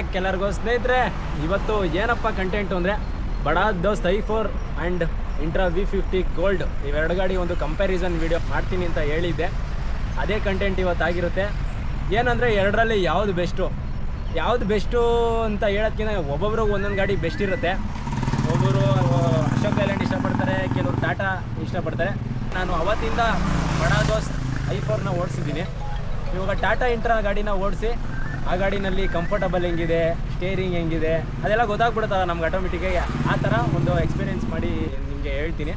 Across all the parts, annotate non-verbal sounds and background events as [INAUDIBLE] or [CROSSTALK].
Back ಎಲ್ಲರಿಗೂ ಸ್ನೇಹಿತರೆ, ಇವತ್ತು ಏನಪ್ಪ ಕಂಟೆಂಟು ಅಂದರೆ, Bada Dost I four and Intra V fifty gold. ಇವೆರಡು ಗಾಡಿ ಒಂದು ಕಂಪ್ಯಾರಿಸನ್ ವಿಡಿಯೋ ಮಾಡ್ತೀನಿ ಅಂತ ಹೇಳಿದ್ದೆ. ಅದೇ ಕಂಟೆಂಟ್ ಇವತ್ತಾಗಿರುತ್ತೆ. ಏನಂದರೆ, ಎರಡರಲ್ಲಿ ಯಾವುದು ಬೆಸ್ಟು? ಯಾವುದು ಬೆಸ್ಟು ಅಂತ ಹೇಳೋದ್ಕಿಂತ ಒಬ್ಬೊಬ್ರಿಗೆ ಒಂದೊಂದು ಗಾಡಿ ಬೆಸ್ಟ್ ಇರುತ್ತೆ. ಒಬ್ಬರು ಅಶೋಕ್ ಐಲ್ಯಾಂಡ್ ಇಷ್ಟಪಡ್ತಾರೆ, ಕೆಲವರು ಟಾಟಾ ಇಷ್ಟಪಡ್ತಾರೆ. ನಾನು ಅವತ್ತಿಂದ ಬಡಾ ದೋಸ್ತ್ ಐ ಫೋರ್ನ ಓಡಿಸಿದ್ದೀನಿ. ಇವಾಗ ಟಾಟಾ ಇಂಟ್ರಾ ಗಾಡಿನ ಓಡಿಸಿ ಆ ಗಾಡಿನಲ್ಲಿ ಕಂಫರ್ಟಬಲ್ ಹೆಂಗಿದೆ ಸ್ಟೇರಿಂಗ್ ಹೆಂಗಿದೆ, ಅದೆಲ್ಲ ಗೊತ್ತಾಗ್ಬಿಡುತ್ತಲ್ಲ ನಮ್ಗೆ ಆಟೋಮೆಟಿಕ್ಕಾಗಿ ಆ ಥರ ಒಂದು ಎಕ್ಸ್ಪೀರಿಯೆನ್ಸ್ ಮಾಡಿ ನಿಮಗೆ ಹೇಳ್ತೀನಿ.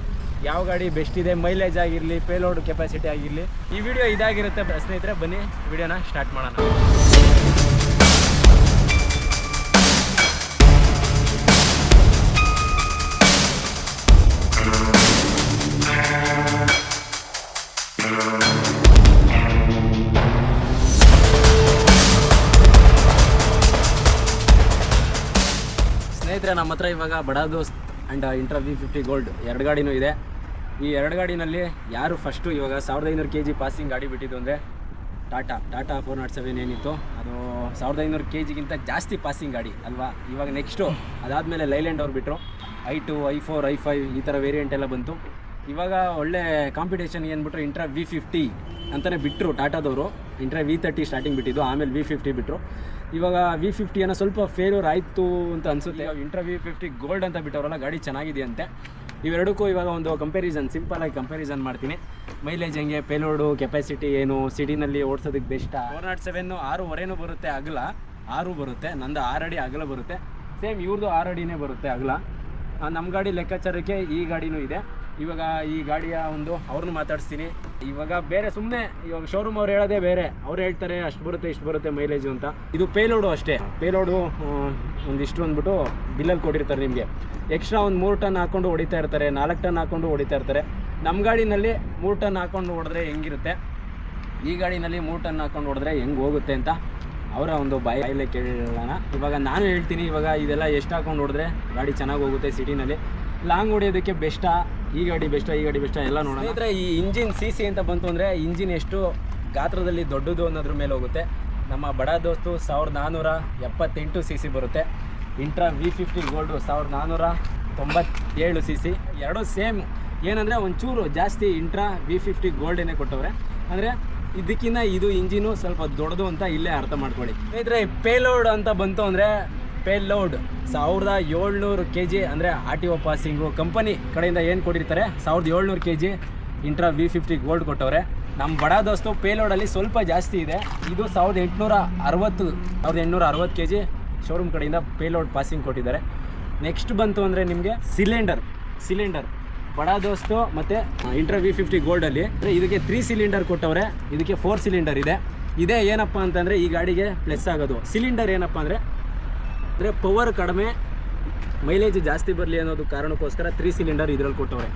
ಯಾವ ಗಾಡಿ ಬೆಸ್ಟ್ ಇದೆ ಮೈಲೇಜ್ ಆಗಿರಲಿ ಪೇಲೋಡ್ ಕೆಪಾಸಿಟಿ ಆಗಿರಲಿ, ಈ ವಿಡಿಯೋ ಇದಾಗಿರುತ್ತೆ ಸ್ನೇಹಿತರೆ, ಬನ್ನಿ ವಿಡಿಯೋನ ಸ್ಟಾರ್ಟ್ ಮಾಡೋಣ. ಹತ್ರ ಇವಾಗ Bada Dost and Intra V fifty gold ಎರಡು ಗಾಡಿನೂ ಇದೆ. ಈ ಎರಡು ಗಾಡಿನಲ್ಲಿ ಯಾರು ಫಸ್ಟು ಇವಾಗ ಸಾವಿರದ ಐನೂರು ಕೆ ಜಿ ಪಾಸಿಂಗ್ ಗಾಡಿ ಬಿಟ್ಟಿದ್ದು ಅಂದರೆ Tata Tata four nought seven ಏನಿತ್ತು. ಅದು ಸಾವಿರದ ಐನೂರು ಕೆ ಜಿಗಿಂತ ಜಾಸ್ತಿ ಪಾಸಿಂಗ್ ಗಾಡಿ ಅಲ್ವಾ? ಇವಾಗ ನೆಕ್ಸ್ಟು ಅದಾದಮೇಲೆ ಲೈಲ್ಯಾಂಡ್ ಅವ್ರು ಬಿಟ್ಟರು I two I four I five ಈ ಥರ ವೇರಿಯಂಟ್ ಎಲ್ಲ ಬಂತು. ಇವಾಗ ಒಳ್ಳೆ ಕಾಂಪಿಟೇಷನ್ ಏನ್ಬಿಟ್ರು ಇಂಟ್ರಾ ವಿ ಫಿಫ್ಟಿ ಅಂತಲೇ ಬಿಟ್ಟರು ಟಾಟಾದವರು. ಇಂಟ್ರಾ ವಿ ತರ್ಟಿ ಸ್ಟಾರ್ಟಿಂಗ್ ಬಿಟ್ಟಿದ್ದು, ಆಮೇಲೆ ವಿ ಫಿಫ್ಟಿ ಬಿಟ್ಟರು ಇವಾಗ ವಿ ಫಿಫ್ಟಿಯನ್ನು ಸ್ವಲ್ಪ ಫೇಲ್ಯೂರ್ ಆಯಿತು ಅಂತ ಅನಿಸುತ್ತೆ. ಇವಾಗ ಇಂಟ್ರಾ ವಿ ಫಿಫ್ಟಿ ಗೋಲ್ಡ್ ಅಂತ ಬಿಟ್ಟವರಲ್ಲ, ಗಾಡಿ ಚೆನ್ನಾಗಿದೆಯಂತೆ. ಇವೆರಡಕ್ಕೂ ಇವಾಗ ಒಂದು ಕಂಪ್ಯಾರಿಸನ್ ಸಿಂಪಲಾಗಿ ಕಂಪ್ಯಾರಿಸನ್ ಮಾಡ್ತೀನಿ. ಮೈಲೇಜ್ ಹೆಂಗೆ ಪೇಲೋಡು ಕೆಪಾಸಿಟಿ ಏನು ಸಿಟಿನಲ್ಲಿ ಓಡಿಸೋದಕ್ಕೆ ಬೆಸ್ಟ್ ಫೋರ್ ನಾಟ್ ಸೆವೆನ್ನು ಆರೂವರೆನೂ ಬರುತ್ತೆ ಅಗಲ. ಆರು ಬರುತ್ತೆ, ನಂದು ಆರು ಅಡಿ ಅಗಲ ಬರುತ್ತೆ. ಸೇಮ್ ಇವ್ರದ್ದು ಆರು ಅಡಿನೇ ಬರುತ್ತೆ ಅಗಲ. ನಮ್ಮ ಗಾಡಿ ಲೆಕ್ಕಾಚಾರಕ್ಕೆ ಈ ಗಾಡಿನೂ ಇದೆ. ಇವಾಗ ಈ ಗಾಡಿಯ ಒಂದು ಅವ್ರನ್ನ ಮಾತಾಡಿಸ್ತೀನಿ. ಇವಾಗ ಬೇರೆ ಸುಮ್ಮನೆ ಇವಾಗ ಶೋರೂಮ್ ಅವ್ರು ಹೇಳೋದೇ ಬೇರೆ. ಅವ್ರು ಹೇಳ್ತಾರೆ, ಅಷ್ಟು ಬರುತ್ತೆ, ಇಷ್ಟು ಬರುತ್ತೆ ಮೈಲೇಜು ಅಂತ. ಇದು ಪೇಲೋಡು ಅಷ್ಟೇ. ಪೇಲೋಡು ಒಂದಿಷ್ಟು ಅಂದ್ಬಿಟ್ಟು ಬಿಲ್ಲಲ್ಲಿ ಕೊಟ್ಟಿರ್ತಾರೆ ನಿಮಗೆ. ಎಕ್ಸ್ಟ್ರಾ ಒಂದು ಮೂರು ಟನ್ ಹಾಕ್ಕೊಂಡು ಹೊಡಿತಾ ಇರ್ತಾರೆ, ನಾಲ್ಕು ಟನ್ ಹಾಕ್ಕೊಂಡು ಹೊಡಿತಾ ಇರ್ತಾರೆ. ನಮ್ಮ ಗಾಡಿನಲ್ಲಿ ಮೂರು ಟನ್ ಹಾಕ್ಕೊಂಡು ಹೊಡೆದ್ರೆ ಹೆಂಗಿರುತ್ತೆ? ಈ ಗಾಡಿನಲ್ಲಿ ಮೂರು ಟನ್ ಹಾಕ್ಕೊಂಡು ಹೊಡೆದ್ರೆ ಹೆಂಗೆ ಹೋಗುತ್ತೆ ಅಂತ ಅವರ ಒಂದು ಬಾಯಲ್ಲೇ ಕೇಳಿರೋಣ ಇವಾಗ ನಾನು ಹೇಳ್ತೀನಿ, ಇವಾಗ ಇದೆಲ್ಲ ಎಷ್ಟು ಹಾಕೊಂಡು ಹೊಡೆದ್ರೆ ಗಾಡಿ ಚೆನ್ನಾಗಿ ಹೋಗುತ್ತೆ ಸಿಟಿನಲ್ಲಿ ಲಾಂಗ್ ಹೊಡೆಯೋದಕ್ಕೆ ಬೆಸ್ಟ ಈ ಗಾಡಿ ಬೆಸ್ಟ ಈ ಗಾಡಿ ಬೆಸ್ಟ ಎಲ್ಲ ನೋಡೋಣ. ಸ್ನೇಹಿತರೆ, ಈ ಇಂಜಿನ್ ಸಿ ಸಿ ಅಂತ ಬಂತು ಅಂದರೆ ಇಂಜಿನ್ ಎಷ್ಟು ಗಾತ್ರದಲ್ಲಿ ದೊಡ್ಡದು ಅನ್ನೋದ್ರ ಮೇಲೆ ಹೋಗುತ್ತೆ. ನಮ್ಮ ಬಡ ದೋಸ್ತು ಸಾವಿರದ ನಾನ್ನೂರ ಎಪ್ಪತ್ತೆಂಟು ಸಿ ಸಿ ಬರುತ್ತೆ. ಇಂಟ್ರಾ ವಿ ಫಿಫ್ಟಿ ಗೋಲ್ಡು ಸಾವಿರದ ನಾನ್ನೂರ ತೊಂಬತ್ತೇಳು ಸಿ ಸಿ ಎರಡೂ ಸೇಮ್ ಏನಂದರೆ ಒಂಚೂರು ಜಾಸ್ತಿ ಇಂಟ್ರಾ ವಿ ಫಿಫ್ಟಿ ಗೋಲ್ಡೇನೆ ಕೊಟ್ಟವ್ರೆ. ಅಂದರೆ ಇದಕ್ಕಿಂತ ಇದು ಇಂಜಿನು ಸ್ವಲ್ಪ ದೊಡ್ಡದು ಅಂತ ಇಲ್ಲೇ ಅರ್ಥ ಮಾಡ್ಕೊಳ್ಳಿ. ಸ್ನೇಹಿತರೆ ಪೇಲೋಡ್ ಅಂತ ಬಂತು ಅಂದರೆ ಪೇಲೋಡ್ ಸಾವಿರದ ಏಳ್ನೂರು ಕೆ ಜಿ ಅಂದರೆ R T O passing. Company ಕಡೆಯಿಂದ ಏನು ಕೊಟ್ಟಿರ್ತಾರೆ? ಸಾವಿರದ ಏಳ್ನೂರು K G Intra V fifty gold ಕೊಟ್ಟವ್ರೆ. ನಮ್ಮ ಬಡ ದೋಸ್ತು ಪೇಲೋಡಲ್ಲಿ ಸ್ವಲ್ಪ ಜಾಸ್ತಿ ಇದೆ. ಇದು ಸಾವಿರದ ಎಂಟುನೂರ ಅರವತ್ತು, ಸಾವಿರದ ಎಂಟುನೂರ ಅರವತ್ತು ಕೆ ಜಿ ಶೋರೂಮ್ ಕಡೆಯಿಂದ ಪೇಲೋಡ್ ಪಾಸಿಂಗ್ ಕೊಟ್ಟಿದ್ದಾರೆ. ನೆಕ್ಸ್ಟ್ ಬಂತು ಅಂದರೆ ನಿಮಗೆ ಸಿಲಿಂಡರ್ ಸಿಲಿಂಡರ್. ಬಡ ದೋಸ್ತು ಮತ್ತು ಇಂಟ್ರಾ ವಿ ಫಿಫ್ಟಿ ಗೋಲ್ಡಲ್ಲಿ ಅಂದರೆ ಇದಕ್ಕೆ ತ್ರೀ ಸಿಲಿಂಡರ್ ಕೊಟ್ಟವ್ರೆ. ಇದಕ್ಕೆ ಫೋರ್ ಸಿಲಿಂಡರ್ ಇದೆ. ಇದೇ ಏನಪ್ಪ ಅಂತಂದರೆ ಈ ಗಾಡಿಗೆ ಪ್ಲಸ್ ಆಗೋದು. ಸಿಲಿಂಡರ್ ಏನಪ್ಪ ಅಂದರೆ ಅಂದರೆ ಪವರ್ ಕಡಿಮೆ ಮೈಲೇಜ್ ಜಾಸ್ತಿ ಬರಲಿ ಅನ್ನೋದು ಕಾರಣಕ್ಕೋಸ್ಕರ ತ್ರೀ ಸಿಲಿಂಡರ್ ಇದರಲ್ಲಿ ಕೊಟ್ಟವ್ರೆ.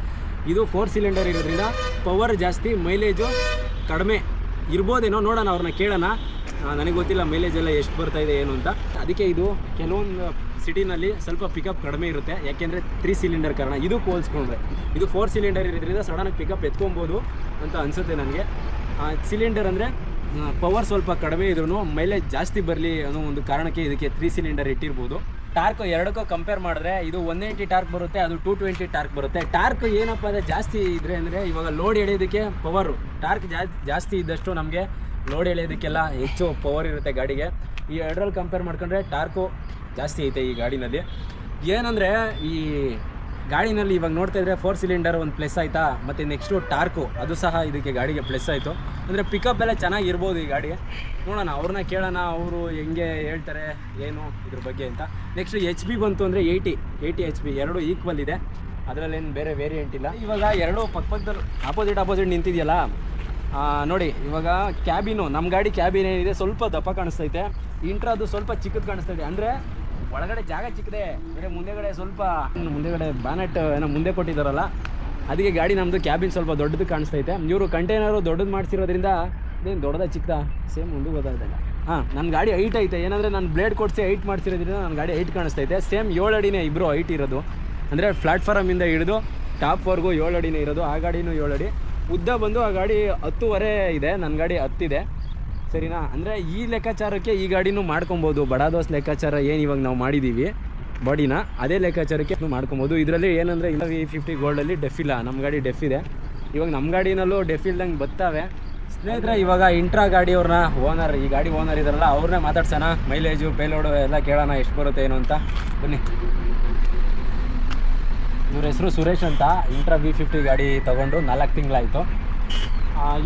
ಇದು ಫೋರ್ ಸಿಲಿಂಡರ್ ಇರೋದ್ರಿಂದ ಪವರ್ ಜಾಸ್ತಿ ಮೈಲೇಜು ಕಡಿಮೆ ಇರ್ಬೋದೇನೋ ನೋಡೋಣ, ಅವ್ರನ್ನ ಕೇಳೋಣ. ನನಗೆ ಗೊತ್ತಿಲ್ಲ ಮೈಲೇಜ್ ಎಲ್ಲ ಎಷ್ಟು ಬರ್ತಾ ಇದೆ, ಏನು ಅಂತ. ಅದಕ್ಕೆ ಇದು ಕೆಲವೊಂದು ಸಿಟಿನಲ್ಲಿ ಸ್ವಲ್ಪ ಪಿಕಪ್ ಕಡಿಮೆ ಇರುತ್ತೆ. ಯಾಕೆಂದರೆ ತ್ರೀ ಸಿಲಿಂಡರ್ ಕಾರಣ. ಇದು ಹೋಲಿಸ್ಕೊಂಡ್ರೆ. ಇದು ಫೋರ್ ಸಿಲಿಂಡರ್ ಇರೋದ್ರಿಂದ ಸಡನ್ನಾಗಿ ಪಿಕಪ್ ಎತ್ಕೊಬೋದು ಅಂತ ಅನಿಸುತ್ತೆ ನನಗೆ. ಸಿಲಿಂಡರ್ ಅಂದರೆ ಪವರ್ ಸ್ವಲ್ಪ ಕಡಿಮೆ ಇದ್ರೂ ಮೈಲೇಜ್ ಜಾಸ್ತಿ ಬರಲಿ ಅನ್ನೋ ಒಂದು ಕಾರಣಕ್ಕೆ ಇದಕ್ಕೆ ತ್ರೀ ಸಿಲಿಂಡರ್ ಇಟ್ಟಿರ್ಬೋದು. ಟಾರ್ಕ್ ಎರಡಕ್ಕೂ ಕಂಪೇರ್ ಮಾಡಿದ್ರೆ ಇದು ಒನ್ ಏಯ್ಟಿ ಟಾರ್ಕ್ ಬರುತ್ತೆ, ಅದು ಟೂ ಟ್ವೆಂಟಿ ಟಾರ್ಕ್ ಬರುತ್ತೆ. ಟಾರ್ಕ್ ಏನಪ್ಪ ಅಂದರೆ ಜಾಸ್ತಿ ಇದ್ರೆ ಅಂದರೆ ಇವಾಗ ಲೋಡ್ ಎಳೆಯೋದಕ್ಕೆ ಪವರು ಟಾರ್ಕ್ ಜಾಸ್ತಿ ಇದ್ದಷ್ಟು ನಮಗೆ ಲೋಡ್ ಎಳೆಯೋದಕ್ಕೆಲ್ಲ ಹೆಚ್ಚು ಪವರ್ ಇರುತ್ತೆ ಗಾಡಿಗೆ. ಈ ಎರಡರಲ್ಲಿ ಕಂಪೇರ್ ಮಾಡ್ಕೊಂಡ್ರೆ ಟಾರ್ಕು ಜಾಸ್ತಿ ಐತೆ ಈ ಗಾಡಿನಲ್ಲಿ. ಏನಂದರೆ ಈ ಗಾಡಿನಲ್ಲಿ ಇವಾಗ ನೋಡ್ತಾ ಇದ್ರೆ ಫೋರ್ ಸಿಲಿಂಡರ್ ಒಂದು ಪ್ಲಸ್ ಆಯಿತಾ, ಮತ್ತು ನೆಕ್ಸ್ಟು ಟಾರ್ಕು, ಅದು ಸಹ ಇದಕ್ಕೆ ಗಾಡಿಗೆ ಪ್ಲಸ್ ಆಯಿತು. ಅಂದರೆ ಪಿಕಪ್ ಎಲ್ಲ ಚೆನ್ನಾಗಿರ್ಬೋದು ಈ ಗಾಡಿ ನೋಡೋಣ, ಅವ್ರನ್ನ ಕೇಳೋಣ, ಅವರು ಹೆಂಗೆ ಹೇಳ್ತಾರೆ, ಏನು ಇದ್ರ ಬಗ್ಗೆ ಅಂತ. ನೆಕ್ಸ್ಟ್ ಎಚ್ ಬಿ ಬಂತು ಅಂದರೆ ಏಯ್ಟಿ ಏಯ್ಟಿ ಎಚ್ ಬಿ ಎರಡು ಈಕ್ವಲ್ ಇದೆ. ಅದರಲ್ಲೇನು ಬೇರೆ ವೇರಿಯಂಟ್ ಇಲ್ಲ. ಇವಾಗ ಎರಡು ಪಕ್ಕಪಕ್ಕದಲ್ಲಿ ಆಪೋಸಿಟ್ ಆಪೋಸಿಟ್ ನಿಂತಿದೆಯಲ್ಲ? ನೋಡಿ, ಇವಾಗ ಕ್ಯಾಬಿನು ನಮ್ಮ ಗಾಡಿ ಕ್ಯಾಬಿನ್ ಏನಿದೆ, ಸ್ವಲ್ಪ ದಪ್ಪ ಕಾಣಿಸ್ತೈತೆ. ಇಂಟ್ರಾದು ಸ್ವಲ್ಪ ಚಿಕ್ಕದು ಕಾಣಿಸ್ತೈತೆ. ಅಂದರೆ ಒಳಗಡೆ ಜಾಗ ಚಿಕ್ಕದೆ, ಬೇರೆ ಮುಂದೆಗಡೆ ಸ್ವಲ್ಪ ಮುಂದೆಗಡೆ ಬ್ಯಾನೆಟ್ ಏನೋ ಮುಂದೆ ಕೊಟ್ಟಿದ್ದಾರಲ್ಲ, ಅದಕ್ಕೆ ಗಾಡಿ ನಮ್ಮದು ಕ್ಯಾಬಿನ್ ಸ್ವಲ್ಪ ದೊಡ್ಡದು ಕಾಣಿಸ್ತೈತೆ. ಇವರು ಕಂಟೈನರು ದೊಡ್ಡದು ಮಾಡಿಸಿರೋದ್ರಿಂದ ಇದೇನು ದೊಡ್ಡದ ಚಿಕ್ಕದ? ಸೇಮ್ ಮುಂದೆ ಗೊತ್ತಾಗ್ತಿಲ್ಲ ಹಾಂ ನನ್ನ ಗಾಡಿ ಹೈಟ್ ಐತೆ. ಏನಂದರೆ ನಾನು ಬ್ಲೇಡ್ ಕೊಡಿಸಿ ಹೈಟ್ ಮಾಡಿಸಿರೋದ್ರಿಂದ ನನ್ನ ಗಾಡಿ ಹೈಟ್ ಕಾಣಿಸ್ತೈತೆ. ಸೇಮ್ ಏಳು ಅಡಿನೇ ಇಬ್ಬರು ಹೈಟ್ ಇರೋದು. ಅಂದರೆ ಪ್ಲಾಟ್ಫಾರಮಿಂದ ಹಿಡಿದು ಟಾಪ್ವರೆಗೂ ಏಳು ಅಡಿನೇ ಇರೋದು. ಆ ಗಾಡಿನೂ ಏಳು ಅಡಿ. ಉದ್ದ ಬಂದು ಆ ಗಾಡಿ ಹತ್ತುವರೆ ಇದೆ. ನನ್ನ ಗಾಡಿ ಹತ್ತಿದೆ. ಸರಿನಾ? ಅಂದರೆ ಈ ಲೆಕ್ಕಾಚಾರಕ್ಕೆ ಈ ಗಾಡಿನೂ ಮಾಡ್ಕೊಬೋದು. ಬಡ ದೋಸ್ ಲೆಕ್ಕಾಚಾರ ಏನು ಇವಾಗ ನಾವು ಮಾಡಿದ್ದೀವಿ ಬಾಡಿನ? ಅದೇ ಲೆಕ್ಕಾಚಾರಕ್ಕೆ ಮಾಡ್ಕೊಬೋದು. ಇದರಲ್ಲಿ ಏನಂದರೆ ಇಲ್ಲ ವಿ ಫಿಫ್ಟಿ ಗೋಲ್ಡಲ್ಲಿ ಡೆಫ್ ಇಲ್ಲ. ನಮ್ಮ ಗಾಡಿ ಡೆಫ್ ಇದೆ. ಇವಾಗ ನಮ್ಮ ಗಾಡಿನಲ್ಲೂ ಡೆಫ್ ಇಲ್ದಂಗೆ ಬರ್ತಾವೆ ಸ್ನೇಹಿತರೆ, ಇವಾಗ ಇಂಟ್ರಾ ಗಾಡಿಯವ್ರನ್ನ ಓನರ್ ಈ ಗಾಡಿ ಓನರ್ ಇದಾರಲ್ಲ, ಅವ್ರನ್ನೇ ಮಾತಾಡ್ಸೋಣ. ಮೈಲೇಜು ಪೇಲೋಡು ಎಲ್ಲ ಕೇಳೋಣ ಎಷ್ಟು ಬರುತ್ತೆ ಏನು ಅಂತ. ಬನ್ನಿ. ಇವ್ರ ಹೆಸರು ಸುರೇಶ್ ಅಂತ. ಇಂಟ್ರಾ ವಿ ಫಿಫ್ಟಿ ಗಾಡಿ ತೊಗೊಂಡು ನಾಲ್ಕು ತಿಂಗಳಾಯಿತು.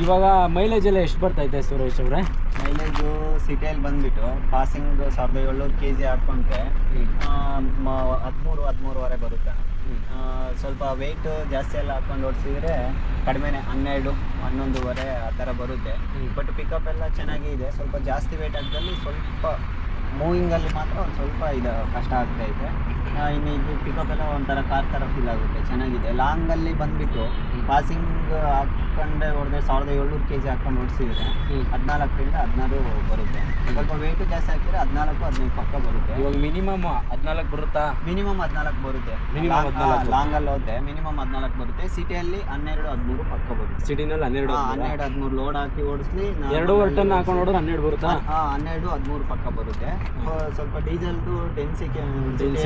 ಇವಾಗ ಮೈಲೇಜ್ ಎಲ್ಲ ಎಷ್ಟು ಬರ್ತೈತೆ ಸುರೇಶ್ ಅವರೇ? ಮೈಲೇಜು ಸಿಟಿಯಲ್ಲಿ ಬಂದ್ಬಿಟ್ಟು ಪಾಸಿಂಗ್ ಸಾವಿರದ ಏಳ್ನೂರು ಕೆ ಜಿ ಹಾಕ್ಕೊಂಡ್ರೆ ಹದಿಮೂರು ಹದಿಮೂರುವರೆ ಬರುತ್ತೆ. ಸ್ವಲ್ಪ ವೆಯ್ಟ್ ಜಾಸ್ತಿ ಎಲ್ಲ ಹಾಕೊಂಡು ಓಡಿಸಿದ್ರೆ ಕಡಿಮೆನೆ ಹನ್ನೆರಡು ಹನ್ನೊಂದುವರೆ ಆ ಥರ ಬರುತ್ತೆ. ಬಟ್ ಪಿಕಪ್ ಎಲ್ಲ ಚೆನ್ನಾಗೇ ಇದೆ. ಸ್ವಲ್ಪ ಜಾಸ್ತಿ ವೆಯ್ಟ್ ಹಾಕಿದಲ್ಲಿ ಸ್ವಲ್ಪ ಮೂವಿಂಗಲ್ಲಿ ಮಾತ್ರ ಒಂದು ಸ್ವಲ್ಪ ಇದು ಕಷ್ಟ ಆಗ್ತಾ ಇದೆ. ಇನ್ನು ಇದು ಪಿಕಪ್ ಎಲ್ಲ ಒಂಥರ ಕಾರ್ ಥರ ಫೀಲ್ ಆಗುತ್ತೆ. ಚೆನ್ನಾಗಿದೆ. ಲಾಂಗಲ್ಲಿ ಬಂದ್ಬಿಟ್ಟು ಪಾಸಿಂಗ್ ಹಾಕೊಂಡೆ ಹೊಡೆದ್ರೆ ಸಾವಿರದ ಏಳ್ನೂರು ಕೆ ಜಿ ಹಾಕೊಂಡು ಹೊಡ್ಸಿದ್ರೆ ಹದಿನಾಲ್ಕರಿಂದ ಹದಿನಾರು ಬರುತ್ತೆ. ಸ್ವಲ್ಪ ವೆಯ್ಟ್ ಜಾಸ್ತಿ ಹಾಕಿದ್ರೆ ಹದಿನಾಲ್ಕು ಹದಿನೈದು ಪಕ್ಕ ಬರುತ್ತೆ. ಇವಾಗ ಮಿನಿಮಮ್ ಹದಿನಾಲ್ಕು ಬರುತ್ತಾ? ಮಿನಿಮಮ್ ಹದಿನಾಲ್ಕು ಬರುತ್ತೆ. ಮಿನಿಮಮ್ ಹದ್ನಾಲ್ಕು. ಅಲ್ಲಿ ಹೋದ್ರೆ ಮಿನಿಮಮ್ ಹದಿನಾಲ್ಕು ಬರುತ್ತೆ. ಸಿಟಿಯಲ್ಲಿ ಹನ್ನೆರಡು ಹದಿಮೂರು ಪಕ್ಕ ಬರುತ್ತೆ. ಸಿಟಿನಲ್ಲಿ ಹನ್ನೆರಡು ಹನ್ನೆರಡು ಹದಿಮೂರು ಲೋಡ್ ಹಾಕಿ ಓಡಿಸ್ಲಿ ಎರಡು ಟನ್ ಹಾಕೊಂಡು ನೋಡಿದ್ರೆ ಹನ್ನೆರಡು ಬರುತ್ತಾ? ಹಾ ಹನ್ನೆರಡು ಹದಿಮೂರು ಪಕ್ಕ ಬರುತ್ತೆ. ಸ್ವಲ್ಪ ಡೀಸೆಲ್ದು ಡೆನ್ಸಿಟಿ.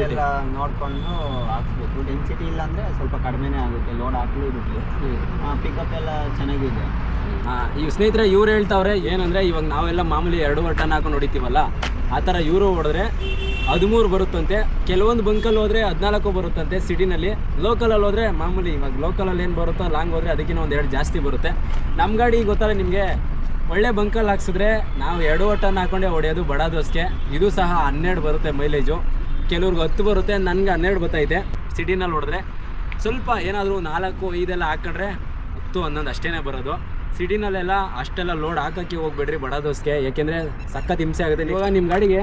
ಎಲ್ಲ ನೋಡ್ಕೊಂಡು ಹಾಕ್ಸ್ಬೇಕು. ಡೆನ್ಸಿಟಿ ಇಲ್ಲ ಅಂದ್ರೆ ಸ್ವಲ್ಪ ಕಡಿಮೆನೇ ಆಗುತ್ತೆ. ಲೋಡ್ ಹಾಕ್ಲಿ ಬಿಟ್ಟು ಪಿಕಪ್ ಎಲ್ಲ ಚೆನ್ನಾಗಿದೆ. ಈ ಸ್ನೇಹಿತರೆ, ಇವ್ರು ಹೇಳ್ತಾವ್ರೆ ಏನಂದ್ರೆ, ಇವಾಗ ನಾವೆಲ್ಲ ಮಾಮೂಲಿ ಎರಡೂವರೆ ಟನ್ ಹಾಕೊಂಡು ಹೊಡಿತೀವಲ್ಲ, ಆ ಥರ ಇವರು ಹೊಡೆದ್ರೆ ಹದಿಮೂರು ಬರುತ್ತಂತೆ. ಕೆಲವೊಂದು ಬಂಕಲ್ಲಿ ಹೋದ್ರೆ ಹದಿನಾಲ್ಕು ಬರುತ್ತಂತೆ ಸಿಟಿನಲ್ಲಿ. ಲೋಕಲಲ್ಲಿ ಹೋದ್ರೆ ಮಾಮೂಲಿ ಇವಾಗ ಲೋಕಲಲ್ಲಿ ಏನು ಬರುತ್ತೋ ಲಾಂಗ್ ಹೋದರೆ ಅದಕ್ಕಿಂತ ಒಂದು ಎರಡು ಜಾಸ್ತಿ ಬರುತ್ತೆ. ನಮ್ಮ ಗಾಡಿ ಗೊತ್ತಲ್ಲ ನಿಮಗೆ, ಒಳ್ಳೆ ಬಂಕಲ್ಲಿ ಹಾಕ್ಸಿದ್ರೆ ನಾವು ಎರಡು ಟನ್ ಹಾಕೊಂಡೆ ಹೊಡೆಯೋದು ಬಡ ಇದು ಸಹ ಹನ್ನೆರಡು ಬರುತ್ತೆ ಮೈಲೇಜು. ಕೆಲವ್ರಿಗೆ ಹತ್ತು ಬರುತ್ತೆ, ನನಗೆ ಹನ್ನೆರಡು ಬರ್ತೈತೆ ಸಿಟಿನಲ್ಲಿ ಹೊಡೆದ್ರೆ ಸ್ವಲ್ಪ ಏನಾದರೂ ನಾಲ್ಕು ಐದೆಲ್ಲ ಹಾಕೊಂಡ್ರೆ ಹತ್ತು ಹನ್ನೊಂದು ಅಷ್ಟೇ ಬರೋದು. ಸಿಟಿನಲ್ಲೆಲ್ಲ ಅಷ್ಟೆಲ್ಲ ಲೋಡ್ ಹಾಕೋಕ್ಕೆ ಹೋಗ್ಬೇಡ್ರಿ ಬಡ ದೋಸ್ಗೆ ಯಾಕೆಂದ್ರೆ ಸಖತ್ ಹಿಂಸೆ ಆಗುತ್ತೆ. ಇವಾಗ ನಿಮ್ಮ ಗಾಡಿಗೆ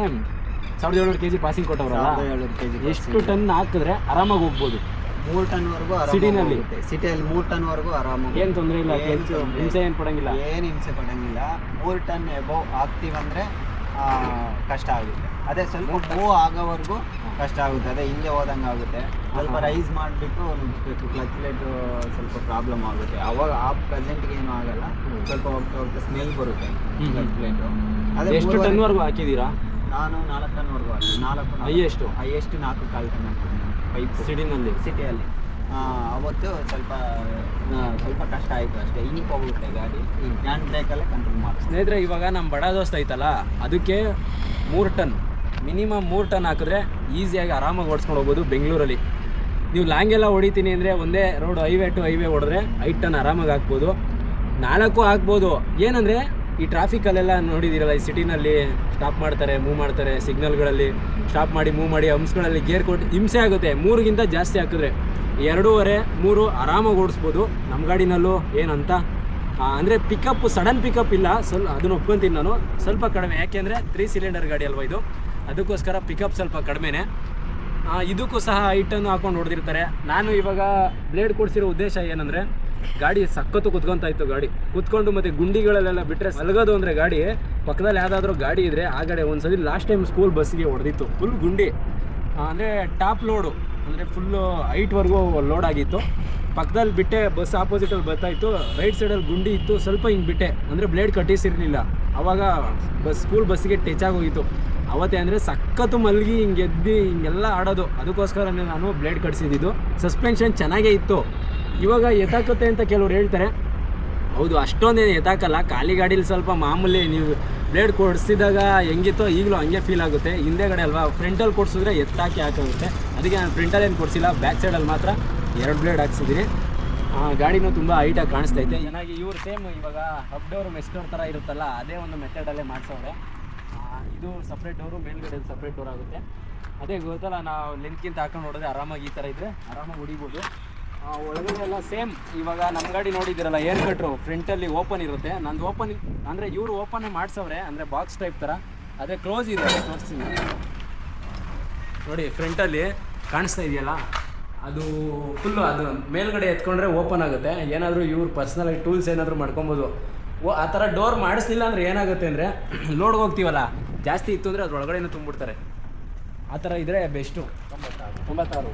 ಸಾವಿರದ ಏಳ್ನೂರು ಕೆ ಜಿ ಪಾಸಿಂಗ್ ಕೊಟ್ಟವ್ರಲ್ಲ ಏಳ್ನೂರು ಕೆ ಜಿ ಎಷ್ಟು ಟನ್ ಹಾಕಿದ್ರೆ ಆರಾಮಾಗಿ ಹೋಗ್ಬೋದು? ಮೂರು ಟನ್ವರೆಗೂ ಸಿಟಿನಲ್ಲಿ? ಸಿಟಿಯಲ್ಲಿ ಮೂರು ಟನ್ವರೆಗೂ ಆರಾಮಾಗಿ ಏನು ತೊಂದರೆ ಇಲ್ಲ ಹಿಂಸೆ ಏನು ಪಡಂಗಿಲ್ಲ? ಏನು ಹಿಂಸೆ ಪಡಂಗಿಲ್ಲ. ಮೂರು ಟನ್ ಎಬೋ ಹಾಕ್ತೀವಂದ್ರೆ ಕಷ್ಟ ಆಗುತ್ತೆ. ಅದೇ ಸ್ವಲ್ಪ ಮೂವ್ ಆಗೋವರೆಗೂ ಕಷ್ಟ ಆಗುತ್ತೆ ಅದೇ ಹಿಂದೆ ಹೋದಂಗೆ ಆಗುತ್ತೆ. ಸ್ವಲ್ಪ ರೈಸ್ ಮಾಡಿಬಿಟ್ಟು ನುಗ್ಸ್ಬೇಕು ಕ್ಲಚ್ ಲೈಟು ಸ್ವಲ್ಪ ಪ್ರಾಬ್ಲಮ್ ಆಗುತ್ತೆ. ಅವಾಗ ಆ ಪ್ರೆಸೆಂಟ್ಗೆ ಏನು ಆಗಲ್ಲ ಸ್ವಲ್ಪ ಹೋಗ್ತಾ ಹೋಗ್ತಾ ಸ್ಮೆಲ್ ಬರುತ್ತೆ ಹ್ಮ್. ಕ್ಲಚ್ ಲೈಟು ಅದೇ ಎಷ್ಟು ಟನ್ವರೆಗೂ ಹಾಕಿದ್ದೀರಾ? ನಾನು ನಾಲ್ಕು ಟನ್ವರೆಗೂ ಹಾಕಿ ನಾಲ್ಕು ಹೈಯೆಸ್ಟು? ಹೈಯೆಸ್ಟ್ ನಾಲ್ಕು ಕಾಲು ಟನ್ ಹಾಕ್ತೀನಿ. ಪೈಪ್ ಸಿಟಿನಲ್ಲಿ? ಸಿಟಿಯಲ್ಲಿ. ಅವತ್ತು ಸ್ವಲ್ಪ ಸ್ವಲ್ಪ ಕಷ್ಟ ಆಯಿತು ಅಷ್ಟೇ. ಇನ್ನಿಕ್ ಹೋಗುತ್ತೆ ಗಾಡಿ. ಹ್ಯಾಂಡ್ ಬ್ರೇಕಲ್ಲೇ ಕಂಟ್ರೋಲ್ ಮಾಡಿ ಸ್ನೇಹಿತರೆ ಇವಾಗ ನಮ್ಮ ಬಡ ದೋಸ್ತ ಐತಲ್ಲ ಅದಕ್ಕೆ ಮೂರು ಟನ್. ಮಿನಿಮಮ್ ಮೂರು ಟನ್ ಹಾಕಿದ್ರೆ ಈಸಿಯಾಗಿ ಆರಾಮಾಗಿ ಓಡಿಸ್ಕೊಂಡು ಹೋಗ್ಬೋದು ಬೆಂಗಳೂರಲ್ಲಿ. ನೀವು ಲಾಂಗೆಲ್ಲ ಹೊಡಿತೀನಿ ಅಂದರೆ ಒಂದೇ ರೋಡ್ ಹೈವೇ ಟು ಹೈವೇ ಹೊಡೆದ್ರೆ ಐದು ಟನ್ ಆರಾಮಾಗಿ ಹಾಕ್ಬೋದು. ನಾಲ್ಕು ಹಾಕ್ಬೋದು. ಏನಂದರೆ ಈ ಟ್ರಾಫಿಕಲ್ಲೆಲ್ಲ ನೋಡಿದ್ದೀರಲ್ಲ ಈ ಸಿಟಿನಲ್ಲಿ ಸ್ಟಾಪ್ ಮಾಡ್ತಾರೆ ಮೂವ್ ಮಾಡ್ತಾರೆ ಸಿಗ್ನಲ್ಗಳಲ್ಲಿ ಸ್ಟಾಪ್ ಮಾಡಿ ಮೂವ್ ಮಾಡಿ, ಹಂಪ್ಸ್ಗಳಲ್ಲಿ ಗೇರ್ ಕೊಟ್ಟು ಹಿಂಸೆ ಆಗುತ್ತೆ. ಮೂರಿಗಿಂತ ಜಾಸ್ತಿ ಹಾಕಿದ್ರೆ ಎರಡೂವರೆ, ಮೂರು ಆರಾಮಾಗಿ ಓಡಿಸ್ಬೋದು. ನಮ್ಮ ಗಾಡಿನಲ್ಲೂ ಏನಂತ? ಅಂದರೆ ಪಿಕಪ್ ಸಡನ್ ಪಿಕಪ್ ಇಲ್ಲ. ಸ್ವಲ್ಪ ಅದನ್ನು ಒಪ್ಕೊಂತೀನಿ ನಾನು. ಸ್ವಲ್ಪ ಕಡಿಮೆ. ಯಾಕೆಂದರೆ ತ್ರೀ ಸಿಲಿಂಡರ್ ಗಾಡಿ ಅಲ್ವಾ ಇದು? ಅದಕ್ಕೋಸ್ಕರ ಪಿಕಪ್ ಸ್ವಲ್ಪ ಕಡಿಮೆನೇ. ಇದಕ್ಕೂ ಸಹ ಹೈಟನ್ನು ಹಾಕೊಂಡು ಹೊಡೆದಿರ್ತಾರೆ. ನಾನು ಇವಾಗ ಬ್ಲೇಡ್ ಕೊಡಿಸಿರೋ ಉದ್ದೇಶ ಏನಂದರೆ, ಗಾಡಿ ಸಖತ್ತು ಕುತ್ಕೊಂತ ಇತ್ತು ಗಾಡಿ. ಕುತ್ಕೊಂಡು ಮತ್ತು ಗುಂಡಿಗಳಲ್ಲೆಲ್ಲ ಬಿಟ್ಟರೆ ಸಲಗೋದು ಅಂದರೆ ಗಾಡಿ, ಪಕ್ಕದಲ್ಲಿ ಯಾವುದಾದ್ರೂ ಗಾಡಿ ಇದ್ದರೆ ಆ ಗಾಡಿ ಒಂದ್ಸತಿ ಲಾಸ್ಟ್ ಟೈಮ್ ಸ್ಕೂಲ್ ಬಸ್ಸಿಗೆ ಹೊಡೆದಿತ್ತು. ಫುಲ್ ಗುಂಡಿ. ಅಂದರೆ ಟಾಪ್ ಲೋಡು ಅಂದರೆ ಫುಲ್ಲು ಹೈಟ್ವರೆಗೂ ಲೋಡ್ ಆಗಿತ್ತು. ಪಕ್ಕದಲ್ಲಿ ಬಿಟ್ಟೆ ಬಸ್ ಆಪೋಸಿಟಲ್ಲಿ ಬರ್ತಾಯಿತ್ತು ರೈಟ್ ಸೈಡಲ್ಲಿ ಗುಂಡಿ ಇತ್ತು. ಸ್ವಲ್ಪ ಹಿಂಗೆ ಬಿಟ್ಟೆ. ಅಂದರೆ ಬ್ಲೇಡ್ ಕಟ್ಟಿಸಿರಲಿಲ್ಲ. ಆವಾಗ ಬಸ್ ಸ್ಕೂಲ್ ಬಸ್ಸಿಗೆ ಟಚ್ ಆಗೋಗಿತ್ತು. ಅವತ್ತೇ ಅಂದರೆ ಸಖತ್ತು ಮಲಗಿ ಹಿಂಗೆ ಎದ್ದು ಹಿಂಗೆಲ್ಲ ಆಡೋದು. ಅದಕ್ಕೋಸ್ಕರನೇ ನಾನು ಬ್ಲೇಡ್ ಕಟ್ಸಿದ್ದು. ಸಸ್ಪೆನ್ಷನ್ ಚೆನ್ನಾಗೇ ಇತ್ತು. ಇವಾಗ ಎತ್ತಾಕತ್ತೆ ಅಂತ ಕೆಲವ್ರು ಹೇಳ್ತಾರೆ. ಹೌದು, ಅಷ್ಟೊಂದೇನು ಎತ್ತಾಕಲ್ಲ ಖಾಲಿ ಗಾಡೀಲಿ ಸ್ವಲ್ಪ ಮಾಮೂಲಿ ನೀವು ಬ್ಲೇಡ್ ಕೊಡಿಸಿದಾಗ ಹೆಂಗಿತ್ತೋ ಈಗಲೂ ಹಂಗೆ ಫೀಲ್ ಆಗುತ್ತೆ. ಹಿಂದೆಗಡೆ ಅಲ್ವಾ, ಫ್ರಂಟಲ್ಲಿ ಕೊಡಿಸಿದ್ರೆ ಎತ್ತಾಕಿ ಹಾಕಾಗುತ್ತೆ. ಅದಕ್ಕೆ ನಾನು ಫ್ರಂಟಲ್ಲಿ ಏನು ಕೊಡಿಸಿಲ್ಲ, ಬ್ಯಾಕ್ ಸೈಡಲ್ಲಿ ಮಾತ್ರ ಎರಡು ಬ್ಲೇಡ್ ಹಾಕ್ಸಿದ್ದೀನಿ. ಗಾಡಿನೂ ತುಂಬ ಹೈಟಾಗಿ ಕಾಣಿಸ್ತೈತೆ ಚೆನ್ನಾಗಿ ಇವ್ರು ಸೇಮ್ ಇವಾಗ ಅಪ್ಡೋರ್ ಡೋರ್ ಮೆಸ್ಟೋರ್ ಥರ ಇರುತ್ತಲ್ಲ, ಅದೇ ಒಂದು ಮೆಥಡಲ್ಲೇ ಮಾಡಿಸೋರೆ ಇದು ಸಪ್ರೇಟ್ ಡೋರು ಮೇಲ್ಗಡೆ ಸಪ್ರೇಟ್ ಡೋರ್ ಆಗುತ್ತೆ. ಅದೇ ಗೊತ್ತಲ್ಲ ನಾವು ಲೆಂತ್ಗಿಂತ ಹಾಕೊಂಡು ನೋಡಿದ್ರೆ ಆರಾಮಾಗಿ ಈ ಥರ ಇದ್ದರೆ ಆರಾಮಾಗಿ ಹೊಡಿಬೋದು. ಆ, ಒಳಗಡೆ ಎಲ್ಲ ಸೇಮ್ ಇವಾಗ ನಮ್ಮ ಗಾಡಿ ನೋಡಿದ್ದೀರಲ್ಲ ಏರ್ ಕಟ್ರು ಫ್ರಂಟಲ್ಲಿ ಓಪನ್ ಇರುತ್ತೆ. ನಂದು ಓಪನ್ ಅಂದರೆ ಇವರು ಓಪನ್ ಮಾಡಿಸವ್ರೆ ಅಂದರೆ ಬಾಕ್ಸ್ ಟೈಪ್ ಥರ ಅದೇ ಕ್ಲೋಸ್ ಇದೆ ತೋರಿಸ್ತೀನಿ. ನೋಡಿ ಫ್ರಂಟಲ್ಲಿ ಕಾಣಿಸ್ತಾ ಇದೆಯಲ್ಲ ಅದು ಫುಲ್ಲು ಅದು ಮೇಲ್ಗಡೆ ಎತ್ಕೊಂಡ್ರೆ ಓಪನ್ ಆಗುತ್ತೆ. ಏನಾದರೂ ಇವ್ರು ಪರ್ಸ್ನಲಾಗಿ ಟೂಲ್ಸ್ ಏನಾದರೂ ಮಾಡ್ಕೊಬೋದು. ಓ ಆ ಥರ ಡೋರ್ ಮಾಡಿಸ್ಲಿಲ್ಲ ಅಂದರೆ ಏನಾಗುತ್ತೆ ಅಂದರೆ ಲೋಡ್ಗೆ ಹೋಗ್ತೀವಲ್ಲ. ಜಾಸ್ತಿ ಇತ್ತು ಅಂದರೆ ಅದ್ರ ಒಳಗಡೆನೂ ತುಂಬಿಡ್ತಾರೆ. ಆ ಥರ ಇದ್ದರೆ ಬೆಸ್ಟು ತೊಂಬತ್ತಾರು.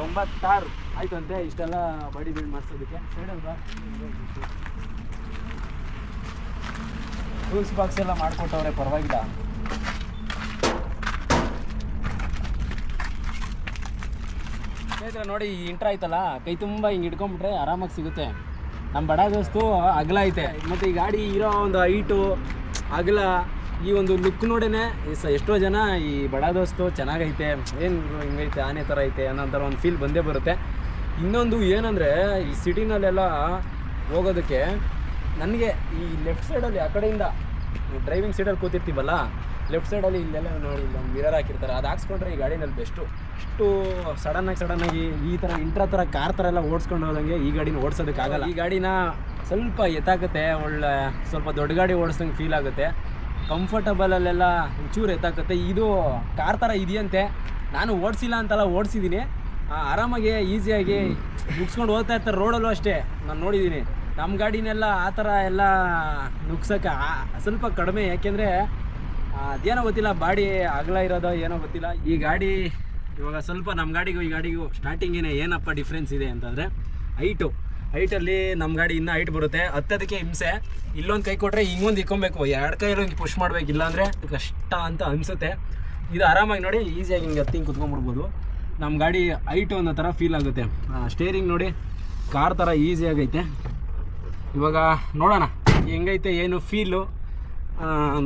ತೊಂಬತ್ತಾರು. ಆಯ್ತು ಅಂತೆ, ಇಷ್ಟೆಲ್ಲ ಬಾಡಿ ಬಿಲ್ಡ್ ಮಾಡಿಸೋದಕ್ಕೆ. ಸೈಡಲ್ಲಿ ಬಾ ಟೂಲ್ಸ್ ಬಾಕ್ಸ್ ಎಲ್ಲ ಮಾಡಿಕೊಟ್ಟವ್ರೆ, ಪರವಾಗಿಲ್ಲ. ಸ್ನೇಹಿತರೆ, ನೋಡಿ ಇಂಟ್ರ ಆಯ್ತಲ್ಲ? ಕೈ ತುಂಬ ಹಿಂಗೆ ಹಿಡ್ಕೊಂಬಿಟ್ರೆ ಆರಾಮಾಗಿ ಸಿಗುತ್ತೆ. ನಮ್ಮ ಬಡ ದೋಸ್ತು ಅಗಲ ಐತೆ. ಮತ್ತು ಈ ಗಾಡಿ ಇರೋ ಒಂದು ಹೈಟು ಅಗಲ ಈ ಒಂದು ಲುಕ್ ನೋಡೇನೆ ಎಷ್ಟೋ ಜನ ಈ ಬಡ ದೋಸ್ತು ಚೆನ್ನಾಗೈತೆ, ಏನು ಹಿಂಗೈತೆ ಆನೆ ಥರ ಐತೆ ಅನ್ನೋಂಥರ ಒಂದು ಫೀಲ್ ಬಂದೇ ಬರುತ್ತೆ. ಇನ್ನೊಂದು ಏನಂದರೆ, ಈ ಸಿಟಿನಲ್ಲೆಲ್ಲ ಹೋಗೋದಕ್ಕೆ ನನಗೆ ಈ ಲೆಫ್ಟ್ ಸೈಡಲ್ಲಿ ಆ ಕಡೆಯಿಂದ ಡ್ರೈವಿಂಗ್ ಸೀಟಲ್ಲಿ ಕೂತಿರ್ತೀವಲ್ಲ ಲೆಫ್ಟ್ ಸೈಡಲ್ಲಿ ಇಲ್ಲೆಲ್ಲ ನೋಡಿ ಇಲ್ಲ ಮಿರರ್ ಹಾಕಿರ್ತಾರೆ, ಅದು ಹಾಕ್ಸ್ಕೊಂಡ್ರೆ ಈ ಗಾಡಿನಲ್ಲಿ ಬೆಸ್ಟು ಅಷ್ಟು ಸಡನ್ನಾಗಿ ಸಡನ್ನಾಗಿ ಈ ಥರ ಇಂಟ್ರಾ ಥರ ಕಾರ್ ಥರ ಎಲ್ಲ ಓಡಿಸ್ಕೊಂಡು ಹೋದಂಗೆ ಈ ಗಾಡಿನ ಓಡಿಸೋದಕ್ಕಾಗಲ್ಲ ಈ ಗಾಡಿನ ಸ್ವಲ್ಪ ಎತ್ತಾಕತ್ತೆ, ಒಳ್ಳೆ ಸ್ವಲ್ಪ ದೊಡ್ಡ ಗಾಡಿ ಓಡಿಸ್ದಂಗೆ ಫೀಲ್ ಆಗುತ್ತೆ. ಕಂಫರ್ಟಬಲಲ್ಲೆಲ್ಲ ಒಂಚೂರು ಎತ್ತಾಕತ್ತೆ. ಇದು ಕಾರ್ ಥರ ಇದೆಯಂತೆ. ನಾನು ಓಡಿಸಿಲ್ಲ ಅಂತೆಲ್ಲ ಓಡಿಸಿದ್ದೀನಿ. ಆರಾಮಾಗಿ ಈಸಿಯಾಗಿ ಮುಗಿಸ್ಕೊಂಡು ಹೋಗ್ತಾ ಇರ್ತಾರೆ ರೋಡಲ್ಲೂ ಅಷ್ಟೇ. ನಾನು ನೋಡಿದ್ದೀನಿ. ನಮ್ಮ ಗಾಡಿನೆಲ್ಲ ಆ ಥರ ಎಲ್ಲ ನುಗ್ಸೋಕ್ಕೆ ಸ್ವಲ್ಪ ಕಡಿಮೆ. ಯಾಕೆಂದರೆ ಅದೇನೋ ಗೊತ್ತಿಲ್ಲ, ಬಾಡಿ ಅಗಲ ಇರೋದೋ ಏನೋ ಗೊತ್ತಿಲ್ಲ. ಈ ಗಾಡಿ ಇವಾಗ ಸ್ವಲ್ಪ ನಮ್ಮ ಗಾಡಿಗೂ, ಈ ಗಾಡಿಗೂ ಸ್ಟಾರ್ಟಿಂಗಿನ ಏನಪ್ಪ ಡಿಫ್ರೆನ್ಸ್ ಇದೆ ಅಂತಂದರೆ ಹೈಟು ಹೈಟಲ್ಲಿ ನಮ್ಮ ಗಾಡಿ ಇನ್ನೂ ಹೈಟ್ ಬರುತ್ತೆ. ಹತ್ತೋದಕ್ಕೆ ಹಿಂಸೆ. ಇಲ್ಲೊಂದು ಕೈ ಕೊಟ್ಟರೆ ಹಿಂಗೊಂದು ಇಕ್ಕೊಬೇಕು. ಎರಡು ಕೈಯಲ್ಲಿ ಹಿಂಗೆ ಪುಷ್ ಮಾಡಬೇಕಿಲ್ಲ ಇಲ್ಲಾಂದರೆ ಕಷ್ಟ ಅಂತ ಅನಿಸುತ್ತೆ. ಇದು ಆರಾಮಾಗಿ ನೋಡಿ ಈಸಿಯಾಗಿ ಹಿಂಗೆ ಹತ್ತಿ ಕುತ್ಕೊಂಡ್ಬಿಡ್ಬೋದು. ನಮ್ಮ ಗಾಡಿ ಹೈಟು ಅನ್ನೋ ಥರ ಫೀಲ್ ಆಗುತ್ತೆ. ಸ್ಟೇರಿಂಗ್ ನೋಡಿ ಕಾರ್ ಥರ ಈಸಿಯಾಗೈತೆ ಇವಾಗ ನೋಡೋಣ, ಹೆಂಗೈತೆ, ಏನು ಫೀಲು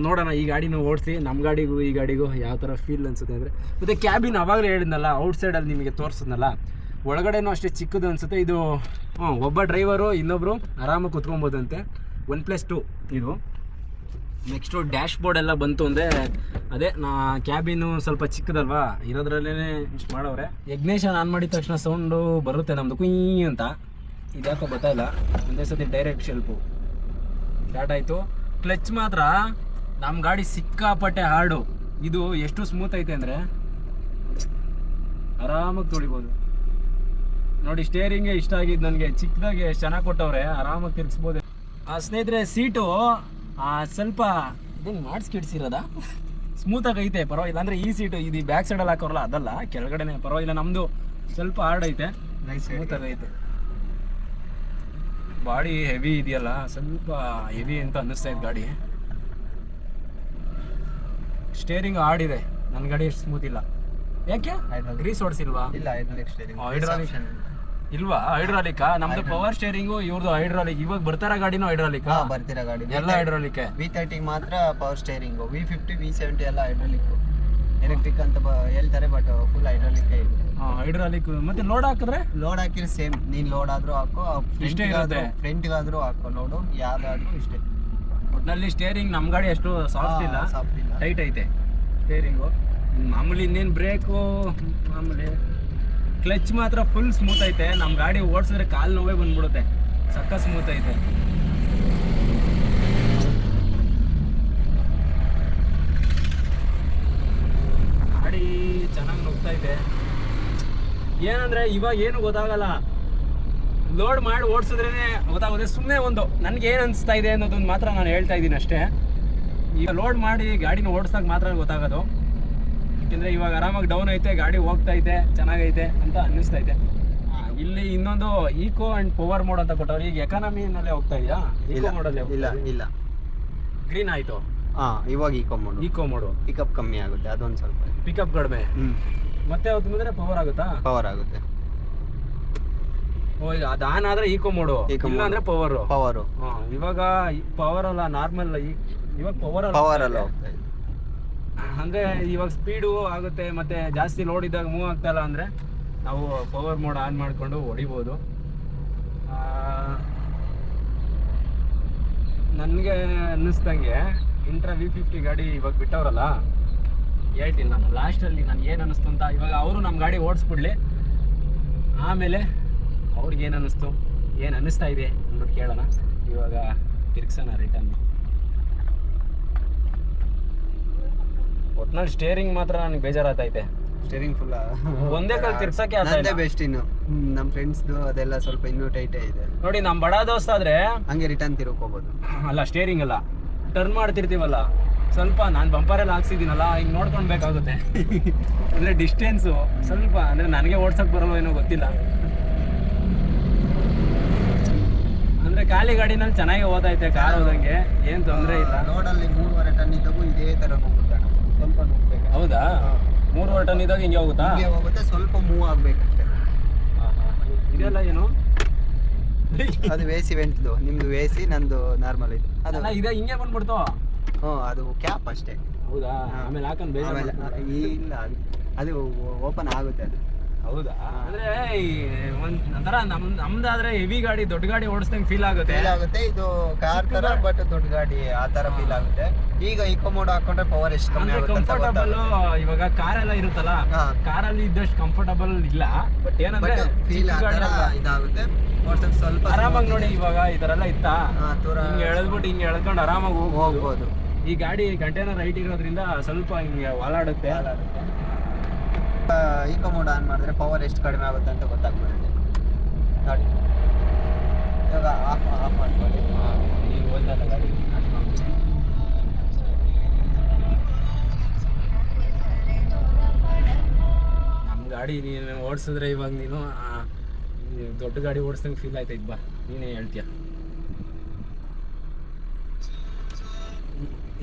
ನೋಡೋಣ, ಈ ಗಾಡಿನ ಓಡಿಸಿ ನಮ್ಮ ಗಾಡಿಗೂ, ಈ ಗಾಡಿಗೂ ಯಾವ ಥರ ಫೀಲ್ ಅನಿಸುತ್ತೆ ಅಂದರೆ, ಮತ್ತು ಕ್ಯಾಬಿನ್ ಅವಾಗಲೇ ಹೇಳಿದ್ನಲ್ಲ ಔಟ್ಸೈಡಲ್ಲಿ ನಿಮಗೆ ತೋರಿಸಿದ್ನಲ್ಲ, ಒಳಗಡೆನೂ ಅಷ್ಟೇ ಚಿಕ್ಕದು ಅನಿಸುತ್ತೆ. ಇದು ಒಬ್ಬ ಡ್ರೈವರು ಇನ್ನೊಬ್ಬರು ಆರಾಮಾಗಿ ಕುತ್ಕೊಬೋದಂತೆ. ಒನ್ ಪ್ಲಸ್ ಟು ಇದು. ನೆಕ್ಸ್ಟು ಡ್ಯಾಶ್ ಬೋರ್ಡ್ ಎಲ್ಲ ಬಂತು ಅಂದರೆ, ಅದೇ, ನಾ ಕ್ಯಾಬಿನು ಸ್ವಲ್ಪ ಚಿಕ್ಕದಲ್ವಾ ಇರೋದ್ರಲ್ಲೇ ಇಷ್ಟು ಮಾಡವ್ರೆ. ಯಜ್ಞೇಶನ್ ಆನ್ ಮಾಡಿದ ತಕ್ಷಣ ಸೌಂಡು ಬರುತ್ತೆ ನಮ್ಮದು ಕುಯ್ ಅಂತ. ಇದ್ಯಾಕೋ ಗೊತ್ತಾಯಿಲ್ಲ ಒಂದೇ ಸತಿ ಡೈರೆಕ್ಟ್ ಶೆಲ್ಪು ಸ್ಟಾರ್ಟ್ ಆಯಿತು. ಕ್ಲಚ್ ಮಾತ್ರ ನಮ್ಮ ಗಾಡಿ ಸಿಕ್ಕಾಪಟ್ಟೆ ಹಾರ್ಡು. ಇದು ಎಷ್ಟು ಸ್ಮೂತ್ ಐತೆ ಅಂದರೆ ಆರಾಮಾಗಿ ತೊಳಿಬೋದು ನೋಡಿ ಸ್ಟೇರಿಂಗೇ ಇಷ್ಟ ಆಗಿದ್ದು ನನಗೆ. ಚಿಕ್ಕದಾಗಿ ಚೆನ್ನಾಗಿ ಕೊಟ್ಟವ್ರೆ ಆರಾಮಾಗಿ ತಿರ್ಗಿಸ್ಬೋದು. ಆ ಸ್ನೇಹಿತರೆ ಸೀಟು ಆ, ಸ್ವಲ್ಪ ಇದನ್ನು ಮಾಡಿಸ್ಕಿಡ್ಸಿರೋದಾ ಸ್ಮೂತಾಗಿ ಐತೆ ಪರವಾಗಿಲ್ಲ. ಅಂದರೆ ಈ ಸೀಟು ಇದು ಬ್ಯಾಕ್ ಸೈಡಲ್ಲಿ ಹಾಕೋರಲ್ಲ ಅದಲ್ಲ. ಕೆಳಗಡೆನೆ ಪರವಾಗಿಲ್ಲ. ನಮ್ಮದು ಸ್ವಲ್ಪ ಹಾರ್ಡ್ ಐತೆ. ಸ್ಮೂತಾಗಿ ಐತೆ. ಬಾಡಿ ಹೆವಿ ಇದೆಯಲ್ಲ ಸ್ವಲ್ಪ ಹೆವಿ ಅಂತ ಅನ್ನಿಸ್ತಾ ಇದೆ ಗಾಡಿ. ಸ್ಟೇರಿಂಗ್ ಆಡಿದೆ ನನ್ನ ಗಾಡಿ ಎಷ್ಟು ಸ್ಮೂತ್ ಇಲ್ಲ. ಯಾಕೆ. ಗ್ರೀಸ್ ಓಡಿಸಿಲ್ವಾ ಇಲ್ಲ ಹೈಡ್ರಾಲಿಕ್ ಇಲ್ವಾ? ಹೈಡ್ರಾಲಿಕಾ? ನಮ್ದು ಪವರ್ ಸ್ಟೇರಿಂಗು ಇವ್ರದ್ದು ಹೈಡ್ರಾಲಿಕ್. ಇವಾಗ ಬರ್ತಾರ ಗಾಡಿನೂ ಹೈಡ್ರಾಲಿಕ್? ಬರ್ತೀರಾ ಗಾಡಿ ಎಲ್ಲ ಹೈಡ್ರಾಲಿಕ್. ವಿ ತರ್ಟಿ ಮಾತ್ರ power steering V fifty V seventy ಎಲ್ಲ ಹೈಡ್ರಾಲಿಕ್. ಎಲೆಕ್ಟ್ರಿಕ್ ಅಂತ ಹೇಳ್ತಾರೆ ಬಟ್ ಫುಲ್ ಹೈಡ್ರಾಲಿಕ್ ಇದೆ. ಹೈಡ್ರಾಲಿಕ್ ಮತ್ತೆ ಲೋಡ್ ಹಾಕಿದ್ರೆ? ಲೋಡ್ ಹಾಕಿದ್ರೆ ಸೇಮ್ ನೀನ್ ಲೋಡ್ ಆದ್ರೂ ಹಾಕೋ ಇಷ್ಟೇ ಇರುತ್ತೆ. ಫ್ರಂಟ್ಗಾದ್ರೂ ಹಾಕೋ ಲೋಡು ಯಾವ್ದಾದ್ರೂ ಇಷ್ಟೇ. ಒಟ್ನಲ್ಲಿ ಸ್ಟೇರಿಂಗ್ ನಮ್ಮ ಗಾಡಿ ಅಷ್ಟು ಸಾಫ್ಟ್ ಇಲ್ಲ. ಸಾಫ್ಟ್ ಇಲ್ಲ. ಟೈಟ್ ಐತೆ. ಸ್ಟೇರಿಂಗು ಮಾಮೂಲಿ ಇನ್ನೇನು ಬ್ರೇಕು ಮಾಮೂಲಿ ಕ್ಲಚ್ ಮಾತ್ರ ಫುಲ್ ಸ್ಮೂತ್ ಐತೆ. ನಮ್ಮ ಗಾಡಿ ಓಡಿಸಿದ್ರೆ ಕಾಲು ನೋವೇ ಬಂದ್ಬಿಡುತ್ತೆ. ಸಕ್ಕ ಸ್ಮೂತ್ ಐತೆ. ಗಾಡಿ ಚೆನ್ನಾಗಿ ನುಗ್ತಾ ಐತೆ ಏನಂದ್ರೆ ಇವಾಗ ಏನು ಗೊತ್ತಾಗಲ್ಲ. ಲೋಡ್ ಮಾಡಿ ಓಡಿಸಿದ್ರೇ ಗೊತ್ತಾಗುತ್ತೆ. ಸುಮ್ಮನೆ ಒಂದು ನನಗೆ ಏನು ಅನಿಸ್ತಾ ಇದೆ ಅನ್ನೋದೊಂದು ಮಾತ್ರ ನಾನು ಹೇಳ್ತಾ ಇದ್ದೀನಿ ಅಷ್ಟೇ. ಈಗ ಲೋಡ್ ಮಾಡಿ ಗಾಡಿನ ಓಡಿಸ್ದಾಗ ಮಾತ್ರ ಗೊತ್ತಾಗೋದು. ಯಾಕೆಂದರೆ ಇವಾಗ ಆರಾಮಾಗಿ ಡೌನ್ ಐತೆ ಗಾಡಿ ಹೋಗ್ತಾ ಐತೆ ಚೆನ್ನಾಗೈತೆ ಅಂತ ಅನ್ನಿಸ್ತಾ ಇದೆ. ಇಲ್ಲಿ ಇನ್ನೊಂದು ಈಕೋ ಆ್ಯಂಡ್ ಪವರ್ ಮೋಡ್ ಅಂತ ಕೊಟ್ಟವ್ರು. ಈಗ ಎಕಾನಮಿನಲ್ಲೇ ಹೋಗ್ತಾ ಇದೆಯಾ? ಇಲ್ಲ ಈಕೋ ಮೋಡಲ್ಲೇ ಇಲ್ಲ ಇಲ್ಲ. ಗ್ರೀನ್ ಆಯಿತು. ಹಾಂ ಇವಾಗ eco mode eco mode pickup ಕಮ್ಮಿ ಆಗುತ್ತೆ ಅದೊಂದು ಸ್ವಲ್ಪ. ಪಿಕಪ್ ಕಡಿಮೆ. ಹ್ಮ್. ಮತ್ತೆ ಅವ್ರು ತುಂಬಿದ್ರೆ ಪವರ್ ಆಗುತ್ತಾ? ಪವರ್ ಆಗುತ್ತೆ. ಓ ಈಗ ಅದು ಆನ್ ಆದ್ರೆ ಈಕೋ ಮೋಡು Eco ಇಲ್ಲ mode. ಅಂದರೆ ಪವರು ಪವರು ಹಾಂ ಇವಾಗ ಪವರ್ ಅಲ್ಲ ನಾರ್ಮಲ್ ಇವಾಗ ಪವರ್ ಪವರ್ ಅಲ್ಲ ಹೋಗ್ತಾ ಇದೆ. ಅಂದ್ರೆ ಇವಾಗ ಸ್ಪೀಡು ಆಗುತ್ತೆ ಮತ್ತೆ ಜಾಸ್ತಿ ಲೋಡ್ ಇದ್ದಾಗ ಮೂವ್ ಆಗ್ತಾ ಇಲ್ಲ ಅಂದ್ರೆ ನಾವು ಪವರ್ ಮೋಡ್ ಆನ್ ಮಾಡಿಕೊಂಡು ಹೊಡಿಬೋದು. ನನಗೆ ಅನ್ನಿಸ್ದಂಗೆ ಇಂಟ್ರಾ ವಿ ಫಿಫ್ಟಿ ಗಾಡಿ ಇವಾಗ ಬಿಟ್ಟವ್ರಲ್ಲ? ಹೇಳ್ತೀನಿ ನಾನು ಲಾಸ್ಟಲ್ಲಿ ನಾನು ಏನು ಅನ್ನಿಸ್ತು ಅಂತ ಇವಾಗ ಅವರು ನಮ್ಮ ಗಾಡಿ ಓಡಿಸ್ಬಿಡ್ಲಿ. ಆಮೇಲೆ ಅವ್ರಿಗೆ ಏನು ಅನ್ನಿಸ್ತು ಏನು ಅನ್ನಿಸ್ತಾ ಇದೆ ಅಂದ್ಬಿಟ್ಟು ಕೇಳೋಣ. ಇವಾಗ ತಿರ್ಗ್ಸೋಣ ರಿಟರ್ನ್ ಒಟ್ನಲ್ಲಿ ಸ್ಟೇರಿಂಗ್ ಮಾತ್ರ ನನಗೆ ಬೇಜಾರಾಗ್ತೈತೆ ಸ್ಟೇರಿಂಗ್ ಫುಲ್ ಒಂದೇ ಕಾಲು ತಿರ್ಸಕ್ಕೆ ಅದೇ ಬೆಸ್ಟ್ ಇನ್ನು. ನಮ್ಮ ಫ್ರೆಂಡ್ಸ್ದು ಅದೆಲ್ಲ ಸ್ವಲ್ಪ ಇನ್ನೂ ಟೈಟೇ ಇದೆ ನೋಡಿ ನಮ್ಮ ಬಡ ದೋಸ್ತ ಆದ್ರೆ ಹಂಗೆ ರಿಟರ್ನ್ ತಿರುಗ್ಕೋಬೋದು. ಅಲ್ಲ ಸ್ಟೇರಿಂಗ್ ಅಲ್ಲ. ಟರ್ನ್ ಮಾಡ್ತಿರ್ತೀವಲ್ಲ. ಸ್ವಲ್ಪ ನಾನು ಬಂಪರಲ್ಲಿ ಹಾಕ್ಸಿದ್ದೀನಲ್ಲ ಹಿಂಗೆ ನೋಡ್ಕೊಳ್ಬೇಕಾಗುತ್ತೆ ಅಂದರೆ ಡಿಸ್ಟೆನ್ಸು ಸ್ವಲ್ಪ ಅಂದರೆ ನನಗೆ ಓಡ್ಸಕ್ಕೆ ಬರಲ್ಲ ಏನೋ ಗೊತ್ತಿಲ್ಲ. ಅಂದರೆ ಖಾಲಿ ಗಾಡಿನಲ್ಲಿ ಚೆನ್ನಾಗಿ ಓದೈತೆ ಕಾರ್ ಹೋದಂಗೆ ಏನು ತೊಂದರೆ ಇಲ್ಲ. ರೋಡಲ್ಲಿ ಮೂರುವರೆ ಟನ್ ಇದ್ದಾಗೂ ಇದೇ ಥರ ಹೋಗುತ್ತೆ ಸ್ವಲ್ಪ ನೋಡ್ಬೇಕು. ಹೌದಾ? ಮೂರುವರೆ ಟನ್ ಇದ್ದಾಗ ಹಿಂಗೆ ಹೋಗುತ್ತಾ? ಹಿಂಗೆ ಹೋಗುತ್ತೆ ಸ್ವಲ್ಪ ಮೂವ್ ಆಗಬೇಕಷ್ಟೆ. ಇದೆಲ್ಲ ಏನು? ಅದು ವೇಸಿ ವೆಂಟ್ದು ನಿಮ್ದು ವೇಸಿ ನಂದು ನಾರ್ಮಲ್ ಇದು. ಅದು ಇದೆ ಹಿಂಗೆ ಬಂದ್ಬಿಡ್ತು. ಹ್ಞೂ ಅದು ಕ್ಯಾಪ್ ಅಷ್ಟೇ. ಹೌದಾ? ಆಮೇಲೆ ಹಾಕೊಂಡು ಬೇಜಾರ್? ಇಲ್ಲ ಅದು ಓಪನ್ ಆಗುತ್ತೆ ಅದು. ಹೌದಾ? ಅಂದ್ರೆ ಈ ಒಂದ್ ಒಂಥರ ನಮ್ ನಮ್ದಾದ್ರೆ ಹೆವಿ ಗಾಡಿ ದೊಡ್ಡ ಗಾಡಿ ಓಡಿಸ್ದಂಗೆ ಫೀಲ್ ಆಗುತ್ತೆ. ಫೀಲ್ ಆಗುತ್ತೆ. ಇದು ಕಾರ್ ತರ ಬಟ್ ದೊಡ್ಡ ಗಾಡಿ ಆ ತರ ಫೀಲ್ ಆಗುತ್ತೆ. ಈಗ ಇಕೋ ಮೋಡ್ ಹಾಕೊಂಡ್ರೆ ಪವರ್ ಎಷ್ಟು ಕಮ್ಮಿ ಅಂದ್ರೆ ಆಗುತ್ತೆ ಅಂತ ಕಂಫರ್ಟಬಲ್ ಗೊತ್ತಾಗುತ್ತೆ. ಇವಾಗ ಕಾರ್ ಎಲ್ಲ ಇರುತ್ತಲ್ಲ ಹಾ. ಕಾರಲ್ಲಿ ಇದ್ದಷ್ಟು ಕಂಫರ್ಟಬಲ್ ಇಲ್ಲ. ಬಟ್ ಏನಂದ್ರೆ ಬಟ್ ಫೀಲ್ ಆ ಗಾಡಿ ತರ ಅಲ್ಲ. ಇದಾಗುತ್ತೆ. ಓಡ್ಸಕ್ ಸ್ವಲ್ಪ ಆರಾಮಾಗಿ smooth ನೋಡಿ ಇದೆ. ಇವಾಗ ಈ ತರ ಎಲ್ಲ ಇತ್ತಾ? ಹಾ, ಹಿಂಗೆ ಎಳೆದ್ಬಿಟ್ಟು ಹಿಂಗೆ ಎಳ್ಕೊಂಡು ಆರಾಮಾಗಿ ಹೋಗ್ಬೋದು. ಹೋಗ್ಬೋದು. ಈ ಗಾಡಿ ಕಂಟೈನರ್ ಹೈಟ್ ಇರೋದ್ರಿಂದ ಸ್ವಲ್ಪ ಹಿಂಗೆ ವಾಲಾಡುತ್ತೆ. ಇಕೋ ಮೋಡ್ ಆನ್ ಮಾಡಿದ್ರೆ ಪವರ್ ಎಷ್ಟು ಕಡಿಮೆ ಆಗುತ್ತೆ ಅಂತ ಗೊತ್ತಾಗ್ಬಿಡುತ್ತೆ. ನೋಡಿ. ಇವಾಗ ಆಫ್ ಆಫ್ ಮಾಡ್ಕೊಳ್ಳಿ. ನೀವು ಓದಲ್ಲ ಗಾಡಿ. ನಮ್ಮ ಗಾಡಿ ನೀನು ಓಡಿಸಿದ್ರೆ ಇವಾಗ ನೀನು ದೊಡ್ಡ ಗಾಡಿ ಓಡಿಸ್ದಂಗೆ ಫೀಲ್ ಆಯ್ತೈತೆ ಬಾ. ನೀನೇ ಹೇಳ್ತೀಯ.